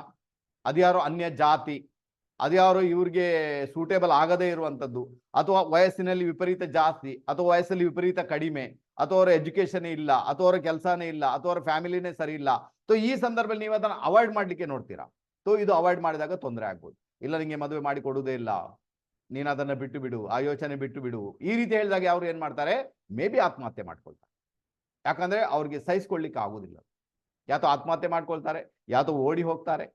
ಅದು ಯಾರೋ ಅನ್ಯ ಜಾತಿ ಅದು ಯಾರು ಇವ್ರಿಗೆ ಸೂಟೇಬಲ್ ಆಗದೇ ಇರುವಂತದ್ದು ಅಥವಾ ವಯಸ್ಸಿನಲ್ಲಿ ವಿಪರೀತ ಜಾಸ್ತಿ, ಅಥವಾ ವಯಸ್ಸಲ್ಲಿ ವಿಪರೀತ ಕಡಿಮೆ, ಅಥವಾ ಅವರ ಎಜುಕೇಶನ್ ಇಲ್ಲ, ಅಥವಾ ಅವರ ಕೆಲಸನೇ ಇಲ್ಲ, ಅಥವಾ ಅವರ ಫ್ಯಾಮಿಲಿನೇ ಸರಿ ಇಲ್ಲ. ಸೊ ಈ ಸಂದರ್ಭದಲ್ಲಿ ನೀವು ಅದನ್ನ ಅವಾಯ್ಡ್ ಮಾಡ್ಲಿಕ್ಕೆ ನೋಡ್ತೀರಾ? ಸೊ ಇದು ಅವಾಯ್ಡ್ ಮಾಡಿದಾಗ ತೊಂದರೆ ಆಗ್ಬೋದು. ಇಲ್ಲ ನಿಮಗೆ ಮದುವೆ ಮಾಡಿ ಕೊಡುವುದೇ ಇಲ್ಲ. ನೀನು ಅದನ್ನು ಬಿಟ್ಟು ಬಿಡು, ಆ ಯೋಚನೆ ಬಿಟ್ಟು ಬಿಡು. ಈ ರೀತಿ ಹೇಳಿದಾಗ ಅವ್ರು ಏನು ಮಾಡ್ತಾರೆ? ಮೇ ಬಿ ಆತ್ಮಹತ್ಯೆ ಮಾಡ್ಕೊಳ್ತಾರೆ. ಯಾಕಂದ್ರೆ ಅವ್ರಿಗೆ ಸಹಿಸ್ಕೊಳ್ಳಿಕ್ಕೆ ಆಗೋದಿಲ್ಲ. ಯಾತೋ ಆತ್ಮಹತ್ಯೆ ಮಾಡ್ಕೊಳ್ತಾರೆ, ಯಾತೋ ಓಡಿ ಹೋಗ್ತಾರೆ.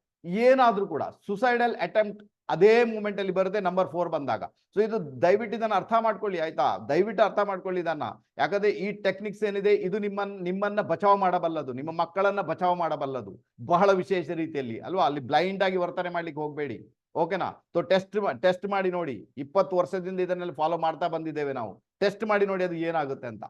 ಏನಾದರೂ ಕೂಡ ಸುಸೈಡಲ್ ಅಟೆಂಪ್ಟ್ ಅದೇ ಮೂಮೆಂಟಲ್ಲಿ ಬರುತ್ತೆ ನಂಬರ್ ಫೋರ್ ಬಂದಾಗ. ಸೊ ಇದು ದಯವಿಟ್ಟು ಇದನ್ನು ಅರ್ಥ ಮಾಡ್ಕೊಳ್ಳಿ, ಆಯ್ತಾ? ದಯವಿಟ್ಟು ಅರ್ಥ ಮಾಡ್ಕೊಳ್ಳಿ ಇದನ್ನು. ಯಾಕಂದ್ರೆ ಈ ಟೆಕ್ನಿಕ್ಸ್ ಏನಿದೆ, ಇದು ನಿಮ್ಮನ್ನು ನಿಮ್ಮನ್ನ ಬಚಾವ್ ಮಾಡಬಲ್ಲದು. ನಿಮ್ಮ ಮಕ್ಕಳನ್ನ ಬಚಾವ್ ಮಾಡಬಲ್ಲದು. ಬಹಳ ವಿಶೇಷ ರೀತಿಯಲ್ಲಿ, ಅಲ್ವಾ? ಅಲ್ಲಿ ಬ್ಲೈಂಡ್ ಆಗಿ ವರ್ತನೆ ಮಾಡ್ಲಿಕ್ಕೆ ಹೋಗ್ಬೇಡಿ. ಓಕೆನಾ ಸೊ ಟೆಸ್ಟ್ ಟೆಸ್ಟ್ ಮಾಡಿ ನೋಡಿ. ಇಪ್ಪತ್ತು ವರ್ಷದಿಂದ ಇದನ್ನೆಲ್ಲ ಫಾಲೋ ಮಾಡ್ತಾ ಬಂದಿದ್ದೇವೆ ನಾವು. ಟೆಸ್ಟ್ ಮಾಡಿ ನೋಡಿ ಅದು ಏನಾಗುತ್ತೆ ಅಂತ.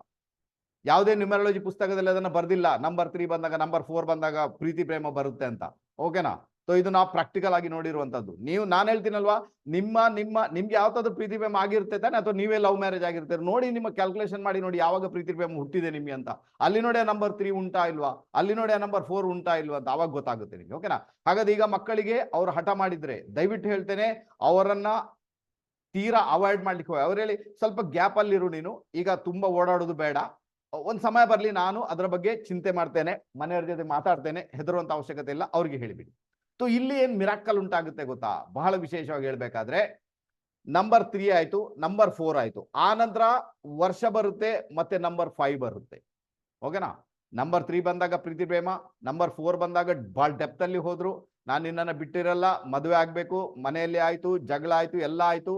ಯಾವುದೇ ನ್ಯೂಮರಾಲಜಿ ಪುಸ್ತಕದಲ್ಲಿ ಅದನ್ನ ಬರ್ದಿಲ್ಲ. ನಂಬರ್ ತ್ರೀ ಬಂದಾಗ ನಂಬರ್ ಫೋರ್ ಬಂದಾಗ, ಪ್ರೀತಿ, ಪ್ರೇಮ ಬರುತ್ತೆ ಅಂತ. ಓಕೆನಾ ಸೊ ಇದು ನಾವು ಪ್ರಾಕ್ಟಿಕಲ್ ಆಗಿ ನೋಡಿರುವಂತದ್ದು ನೀವು ನಾನು ಹೇಳ್ತೀನಲ್ವಾ? ನಿಮ್ಮ ನಿಮ್ಮ, ನಿಮ್ಗೆ ಯಾವ್ದಾದ್ರು ಪ್ರೀತಿ ಪ್ರೇಮ ಆಗಿರುತ್ತೆ ತಾನೆ ಅಥವಾ ನೀವೇ ಲವ್ ಮ್ಯಾರೇಜ್ ಆಗಿರ್ತೀರಿ? ನೋಡಿ ನಿಮ್ಮ ಕ್ಯಾಲ್ಕುಲೇಷನ್ ಮಾಡಿ ನೋಡಿ ಯಾವಾಗ ಪ್ರೀತಿ ಪ್ರೇಮ ಹುಟ್ಟಿದೆ ನಿಮ್ಗೆ ಅಂತ. ಅಲ್ಲಿ ನೋಡಿ ನಂಬರ್ ತ್ರೀ ಉಂಟಾ ಇಲ್ವಾ? ಅಲ್ಲಿ ನೋಡಿ ನಂಬರ್ ಫೋರ್ ಉಂಟಾ ಇಲ್ವಾ ಅಂತ ಅವಾಗ ಗೊತ್ತಾಗುತ್ತೆ ನಿಮ್ಗೆ ಓಕೆನಾ ಹಾಗಾದ್ರೆ ಈಗ ಮಕ್ಕಳಿಗೆ ಅವ್ರು ಹಠ ಮಾಡಿದ್ರೆ, ದಯವಿಟ್ಟು ಹೇಳ್ತೇನೆ, ಅವರನ್ನ ತೀರಾ ಅವಾಯ್ಡ್ ಮಾಡ್ಲಿಕ್ಕೆ ಹೋಗಿ. ಅವ್ರು ಹೇಳಿ, ಸ್ವಲ್ಪ ಗ್ಯಾಪ್ ಅಲ್ಲಿರು ನೀನು. ಈಗ ತುಂಬಾ ಓಡಾಡೋದು ಬೇಡ. ಒಂದ್ ಸಮಯ ಬರ್ಲಿ ನಾನು ಅದರ ಬಗ್ಗೆ ಚಿಂತೆ ಮಾಡ್ತೇನೆ, ಮನೆಯವ್ರ ಜೊತೆ ಮಾತಾಡ್ತೇನೆ, ಹೆದರುವಂತ ಅವಶ್ಯಕತೆ ಇಲ್ಲ. ಅವ್ರಿಗೆ ಹೇಳಿಬಿಡಿ. ಸೊ ಇಲ್ಲಿ ಏನ್ ಮಿರಾಕಲ್ ಉಂಟಾಗುತ್ತೆ ಗೊತ್ತಾ? ಬಹಳ ವಿಶೇಷವಾಗಿ ಹೇಳ್ಬೇಕಾದ್ರೆ ನಂಬರ್ ತ್ರೀ ಆಯ್ತು ನಂಬರ್ ಫೋರ್ ಆಯ್ತು. ಆ ನಂತರ ವರ್ಷ ಬರುತ್ತೆ, ಮತ್ತೆ ನಂಬರ್ ಫೈವ್ ಬರುತ್ತೆ. ಓಕೆನಾ ನಂಬರ್ ತ್ರೀ ಬಂದಾಗ ಪ್ರೀತಿ ಪ್ರೇಮ ನಂಬರ್ ಫೋರ್ ಬಂದಾಗ ಭಾಳ ಡೆಪ್ತ್ ಅಲ್ಲಿ ಹೋದ್ರು. ನಾನು ನಿನ್ನನ್ನ ಬಿಟ್ಟಿರಲ್ಲ, ಮದುವೆ ಆಗ್ಬೇಕು, ಮನೆಯಲ್ಲಿ ಆಯ್ತು, ಜಗಳ ಆಯ್ತು, ಎಲ್ಲ ಆಯ್ತು.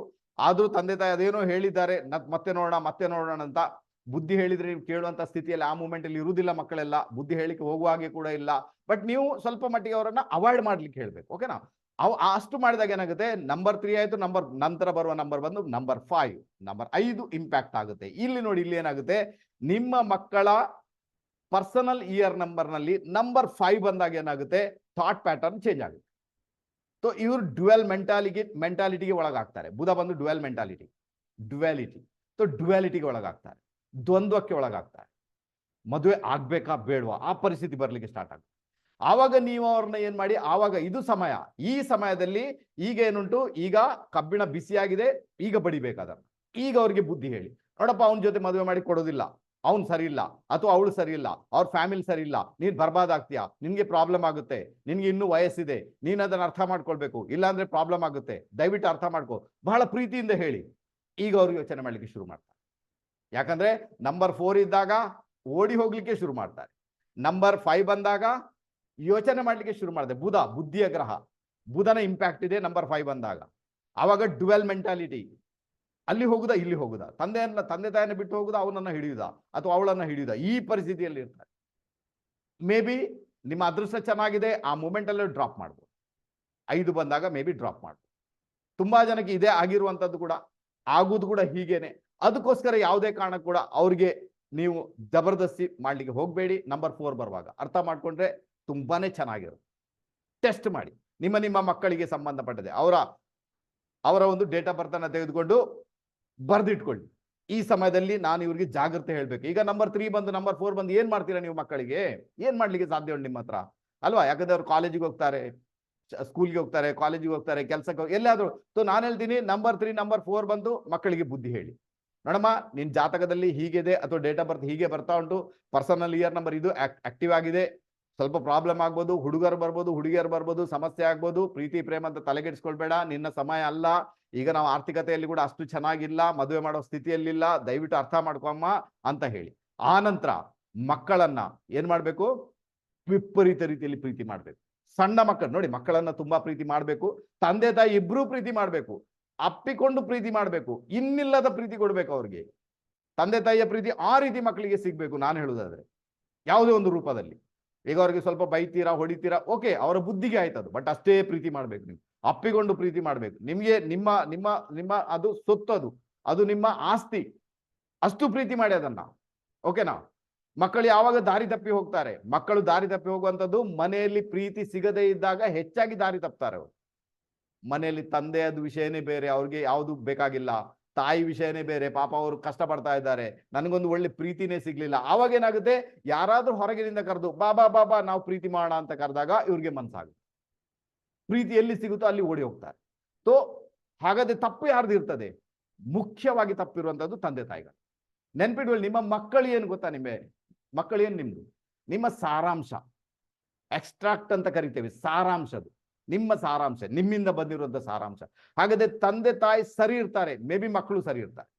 ಆದ್ರೂ ತಂದೆ ತಾಯಿ ಅದೇನೋ ಹೇಳಿದ್ದಾರೆ ಮತ್ತೆ ನೋಡೋಣ ಮತ್ತೆ ನೋಡೋಣ ಅಂತ ಬುದ್ಧಿ ಹೇಳಿದ್ರೆ ನೀವು ಕೇಳುವಂತ ಸ್ಥಿತಿಯಲ್ಲಿ ಆ ಮೂಮೆಂಟ್ ಅಲ್ಲಿ ಇರುವುದಿಲ್ಲ ಮಕ್ಕಳೆಲ್ಲ. ಬುದ್ಧಿ ಹೇಳಿಕೆ ಹೋಗುವ ಹಾಗೆ ಕೂಡ ಇಲ್ಲ. ಬಟ್ ನೀವು ಸ್ವಲ್ಪ ಮಟ್ಟಿಗೆ ಅವರನ್ನ ಅವಾಯ್ಡ್ ಮಾಡ್ಲಿಕ್ಕೆ ಹೇಳ್ಬೇಕು ಓಕೆನಾ ಅವ್ ಅಷ್ಟು ಮಾಡಿದಾಗ ಏನಾಗುತ್ತೆ? ನಂಬರ್ ತ್ರೀ ಆಯ್ತು ನಂಬರ್ ನಂತರ ಬರುವ ನಂಬರ್ ಬಂದು ನಂಬರ್ ಫೈವ್ ನಂಬರ್ ಐದು ಇಂಪ್ಯಾಕ್ಟ್ ಆಗುತ್ತೆ. ಇಲ್ಲಿ ನೋಡಿ, ಇಲ್ಲಿ ಏನಾಗುತ್ತೆ? ನಿಮ್ಮ ಮಕ್ಕಳ ಪರ್ಸನಲ್ ಇಯರ್ ನಂಬರ್ನಲ್ಲಿ ನಂಬರ್ ಫೈವ್ ಬಂದಾಗ ಏನಾಗುತ್ತೆ? ಥಾಟ್ ಪ್ಯಾಟರ್ನ್ ಚೇಂಜ್ ಆಗುತ್ತೆ. ಸೊ ಇವರು ಡ್ಯುವೆಲ್ ಮೆಂಟಾಲಿಟಿ ಮೆಂಟಾಲಿಟಿಗೆ ಒಳಗಾಗ್ತಾರೆ. ಬುಧ ಬಂದು ಡ್ಯುವೆಲ್ ಮೆಂಟಾಲಿಟಿ ಡ್ಯುವೆಲಿಟಿ ಸೊ ಡ್ಯುವೆಲಿಟಿಗೆ ಒಳಗಾಗ್ತಾರೆ. ದ್ವಂದ್ವಕ್ಕೆ ಒಳಗಾಗ್ತಾರೆ. ಮದುವೆ ಆಗ್ಬೇಕಾ ಬೇಡವಾ? ಆ ಪರಿಸ್ಥಿತಿ ಬರ್ಲಿಕ್ಕೆ ಸ್ಟಾರ್ಟ್ ಆಗುತ್ತೆ. ಆವಾಗ ನೀವು ಅವ್ರನ್ನ ಏನ್ ಮಾಡಿ? ಆವಾಗ ಇದು ಸಮಯ. ಈ ಸಮಯದಲ್ಲಿ ಈಗ ಏನುಂಟು? ಈಗ ಕಬ್ಬಿಣ ಬಿಸಿಯಾಗಿದೆ, ಈಗ ಬಡಿಬೇಕಾದ ಈಗ ಅವ್ರಿಗೆ ಬುದ್ಧಿ ಹೇಳಿ. ನೋಡಪ್ಪ, ಅವನ ಜೊತೆ ಮದುವೆ ಮಾಡಿ ಕೊಡೋದಿಲ್ಲ. ಅವ್ನು ಸರಿ ಇಲ್ಲ ಅಥವಾ ಅವಳು ಸರಿ ಇಲ್ಲ ಅವ್ರ ಫ್ಯಾಮಿಲಿ ಸರಿ ಇಲ್ಲ ನೀನ್ ಬರ್ಬಾದ್ ಆಗ್ತೀಯಾ? ನಿನ್ಗೆ ಪ್ರಾಬ್ಲಮ್ ಆಗುತ್ತೆ. ನಿನ್ಗೆ ಇನ್ನೂ ವಯಸ್ಸಿದೆ. ನೀನ್ ಅದನ್ನ ಅರ್ಥ ಮಾಡ್ಕೊಳ್ಬೇಕು. ಇಲ್ಲಾಂದ್ರೆ ಪ್ರಾಬ್ಲಮ್ ಆಗುತ್ತೆ. ದಯವಿಟ್ಟು ಅರ್ಥ ಮಾಡ್ಕೊ. ಬಹಳ ಪ್ರೀತಿಯಿಂದ ಹೇಳಿ. ಈಗ ಅವ್ರಿಗೆ ಯೋಚನೆ ಮಾಡ್ಲಿಕ್ಕೆ ಶುರು ಮಾಡ್ತಾರೆ. ಯಾಕಂದ್ರೆ ನಂಬರ್ ಫೋರ್ ಇದ್ದಾಗ ಓಡಿ ಹೋಗ್ಲಿಕ್ಕೆ ಶುರು ಮಾಡ್ತಾರೆ. ನಂಬರ್ ಫೈವ್ ಬಂದಾಗ ಯೋಚನೆ ಮಾಡ್ಲಿಕ್ಕೆ ಶುರು ಮಾಡಿದೆ ಬುಧ, ಬುದ್ಧಿಯ ಗ್ರಹ. ಬುಧನ ಇಂಪ್ಯಾಕ್ಟ್ ಇದೆ ನಂಬರ್ ಫೈವ್ ಬಂದಾಗ. ಅವಾಗ ಡುವೆಲ್ ಮೆಂಟಾಲಿಟಿ ಅಲ್ಲಿ ಹೋಗುದಾ, ಇಲ್ಲಿ ಹೋಗುದಾ. ತಂದೆಯನ್ನ, ತಂದೆ ತಾಯಿಯನ್ನು ಬಿಟ್ಟು ಹೋಗುದಾ, ಅವನನ್ನ ಹಿಡಿಯುದ ಅಥವಾ ಅವಳನ್ನ ಹಿಡಿಯುದ. ಈ ಪರಿಸ್ಥಿತಿಯಲ್ಲಿ ಇರ್ತಾರೆ. ಮೇ ಬಿ ನಿಮ್ಮ ಅದೃಷ್ಟ ಚೆನ್ನಾಗಿದೆ, ಆ ಮೂಮೆಂಟ್ ಅಲ್ಲೇ ಡ್ರಾಪ್ ಮಾಡ್ಬೋದು. ಐದು ಬಂದಾಗ ಮೇ ಬಿ ಡ್ರಾಪ್ ಮಾಡ್ಬೋದು. ತುಂಬಾ ಜನಕ್ಕೆ ಇದೇ ಆಗಿರುವಂತದ್ದು ಕೂಡ ಆಗುದು ಕೂಡ ಹೀಗೇನೆ. ಅದಕ್ಕೋಸ್ಕರ ಯಾವುದೇ ಕಾರಣ ಕೂಡ ಅವ್ರಿಗೆ ನೀವು ಜಬರ್ದಸ್ತಿ ಮಾಡ್ಲಿಕ್ಕೆ ಹೋಗಬೇಡಿ. ನಂಬರ್ ಫೋರ್ ಬರುವಾಗ. ಅರ್ಥ ಮಾಡ್ಕೊಂಡ್ರೆ ತುಂಬಾನೇ ಚೆನ್ನಾಗಿರುತ್ತೆ. ಟೆಸ್ಟ್ ಮಾಡಿ. ನಿಮ್ಮ ನಿಮ್ಮ ಮಕ್ಕಳಿಗೆ ಸಂಬಂಧಪಟ್ಟದೆ ಅವರ ಅವರ ಒಂದು ಡೇಟ್ ಆಫ್ ಬರ್ತನ್ನು ತೆಗೆದುಕೊಂಡು ಬರೆದಿಟ್ಕೊಳ್ಳಿ. ಈ ಸಮಯದಲ್ಲಿ ನಾನು ಇವ್ರಿಗೆ ಜಾಗ್ರತೆ ಹೇಳ್ಬೇಕು. ಈಗ ನಂಬರ್ ತ್ರೀ ಬಂದು ನಂಬರ್ ಫೋರ್ ಬಂದು ಏನ್ ಮಾಡ್ತೀರಾ ನೀವು ಮಕ್ಕಳಿಗೆ? ಏನ್ ಮಾಡ್ಲಿಕ್ಕೆ ಸಾಧ್ಯ ಉಂಟು ನಿಮ್ಮ ಹತ್ರ? ಅಲ್ವಾ? ಯಾಕಂದ್ರೆ ಅವ್ರು ಕಾಲೇಜಿಗೆ ಹೋಗ್ತಾರೆ ಸ್ಕೂಲ್ಗೆ ಹೋಗ್ತಾರೆ ಕಾಲೇಜಿಗೆ ಹೋಗ್ತಾರೆ, ಕೆಲಸಕ್ಕೆ ಎಲ್ಲಾದ್ರೂ ಸೊ ನಾನು ಹೇಳ್ತೀನಿ ನಂಬರ್ ತ್ರೀ ನಂಬರ್ ಫೋರ್ ಬಂದು ಮಕ್ಕಳಿಗೆ ಬುದ್ಧಿ ಹೇಳಿ. ನೋಡಮ್ಮ, ನಿನ್ ಜಾತಕದಲ್ಲಿ ಹೀಗಿದೆ ಅಥವಾ ಡೇಟ್ ಆಫ್ ಬರ್ತ್ ಹೀಗೆ ಬರ್ತಾ ಉಂಟು ಪರ್ಸನಲ್ ಇಯರ್ ನಂಬರ್ ಇದು ಆಕ್ಟಿವ್ ಆಗಿದೆ. ಸ್ವಲ್ಪ ಪ್ರಾಬ್ಲಮ್ ಆಗ್ಬೋದು, ಹುಡುಗರು ಬರ್ಬೋದು, ಹುಡುಗಿಯರು ಬರ್ಬೋದು, ಸಮಸ್ಯೆ ಆಗ್ಬೋದು, ಪ್ರೀತಿ, ಪ್ರೇಮ ಅಂತ ತಲೆಗೆಡಿಸ್ಕೊಳ್ಬೇಡ, ನಿನ್ನ ಸಮಯ ಅಲ್ಲ. ಈಗ ನಾವು ಆರ್ಥಿಕತೆಯಲ್ಲಿ ಕೂಡ ಅಷ್ಟು ಚೆನ್ನಾಗಿಲ್ಲ, ಮದುವೆ ಮಾಡೋ ಸ್ಥಿತಿಯಲ್ಲಿಲ್ಲ, ದಯವಿಟ್ಟು ಅರ್ಥ ಮಾಡ್ಕೊಮ್ಮ ಅಂತ ಹೇಳಿ. ಆ ಮಕ್ಕಳನ್ನ ಏನ್ ಮಾಡ್ಬೇಕು? ವಿಪರೀತ ರೀತಿಯಲ್ಲಿ ಪ್ರೀತಿ ಮಾಡ್ಬೇಕು. ಸಣ್ಣ ಮಕ್ಕಳು, ನೋಡಿ ಮಕ್ಕಳನ್ನ ತುಂಬಾ ಪ್ರೀತಿ ಮಾಡ್ಬೇಕು, ತಂದೆ ತಾಯಿ ಇಬ್ರು ಪ್ರೀತಿ ಮಾಡ್ಬೇಕು. ಅಪ್ಪಿಕೊಂಡು ಪ್ರೀತಿ ಮಾಡಬೇಕು. ಇನ್ನಿಲ್ಲದ ಪ್ರೀತಿ ಕೊಡಬೇಕು ಅವ್ರಿಗೆ. ತಂದೆ ತಾಯಿಯ ಪ್ರೀತಿ ಆ ರೀತಿ ಮಕ್ಕಳಿಗೆ ಸಿಗ್ಬೇಕು ನಾನು ಹೇಳುವುದಾದ್ರೆ. ಯಾವುದೇ ಒಂದು ರೂಪದಲ್ಲಿ. ಈಗ ಅವ್ರಿಗೆ ಸ್ವಲ್ಪ ಬೈತೀರಾ, ಹೊಡಿತೀರಾ, ಓಕೆ, ಅವರ ಬುದ್ಧಿಗೆ ಆಯ್ತದು ಬಟ್ ಅಷ್ಟೇ ಪ್ರೀತಿ ಮಾಡ್ಬೇಕು ನೀವು. ಅಪ್ಪಿಕೊಂಡು ಪ್ರೀತಿ ಮಾಡ್ಬೇಕು. ನಿಮ್ಗೆ ನಿಮ್ಮ ನಿಮ್ಮ ನಿಮ್ಮ ಅದು ಸೊತ್ತು ಅದು ನಿಮ್ಮ ಆಸ್ತಿ. ಅಷ್ಟು ಪ್ರೀತಿ ಮಾಡಿ ಅದನ್ನ. ಓಕೆನಾ? ಮಕ್ಕಳು ಯಾವಾಗ ದಾರಿ ತಪ್ಪಿ ಹೋಗ್ತಾರೆ? ಮಕ್ಕಳು ದಾರಿ ತಪ್ಪಿ ಹೋಗುವಂಥದ್ದು ಮನೆಯಲ್ಲಿ ಪ್ರೀತಿ ಸಿಗದೇ ಇದ್ದಾಗ ಹೆಚ್ಚಾಗಿ ದಾರಿ ತಪ್ತಾರೆ ಅವರು. ಮನೆಯಲ್ಲಿ ತಂದೆಯದ ವಿಷಯನೇ ಬೇರೆ, ಅವ್ರಿಗೆ ಯಾವುದು ಬೇಕಾಗಿಲ್ಲ. ತಾಯಿ ವಿಷಯನೇ ಬೇರೆ, ಪಾಪ ಅವರು ಕಷ್ಟ ಪಡ್ತಾ ಇದ್ದಾರೆ. ನನಗೊಂದು ಒಳ್ಳೆ ಪ್ರೀತಿನೇ ಸಿಗ್ಲಿಲ್ಲ. ಆವಾಗ ಏನಾಗುತ್ತೆ? ಯಾರಾದ್ರೂ ಹೊರಗಿನಿಂದ ಕರೆದು ಬಾಬಾ ಬಾಬಾ ನಾವು ಪ್ರೀತಿ ಮಾಡೋಣ ಅಂತ ಕರೆದಾಗ ಇವ್ರಿಗೆ ಮನ್ಸಾಗುತ್ತೆ ಪ್ರೀತಿ ಎಲ್ಲಿ ಸಿಗುತ್ತೋ ಅಲ್ಲಿ ಓಡಿ ಹೋಗ್ತಾರೆ. ಸೊ ಹಾಗಾದ್ರೆ ತಪ್ಪು ಯಾರ್ದು ಇರ್ತದೆ? ಮುಖ್ಯವಾಗಿ ತಪ್ಪಿರುವಂತದ್ದು ತಂದೆ, ತಾಯಿಗಳು. ನೆನ್ಪಿಡುವಲ್ಲಿ ನಿಮ್ಮ ಮಕ್ಕಳು ಏನು ಗೊತ್ತಾ ನಿಮಗೆ ಮಕ್ಕಳು ಏನು ನಿಮ್ದು? ನಿಮ್ಮ ಸಾರಾಂಶ. ಎಕ್ಸ್ಟ್ರಾಕ್ಟ್ ಅಂತ ಕರಿತೇವೆ ಸಾರಾಂಶದು ನಿಮ್ಮ ಸಾರಾಂಶ, ನಿಮ್ಮಿಂದ ಬಂದಿರುವಂತ ಸಾರಾಂಶ. ಹಾಗಾದ್ರೆ ತಂದೆ ತಾಯಿ ಸರಿ ಇರ್ತಾರೆ, ಮೇ ಬಿ ಮಕ್ಕಳು ಸರಿ ಇರ್ತಾರೆ.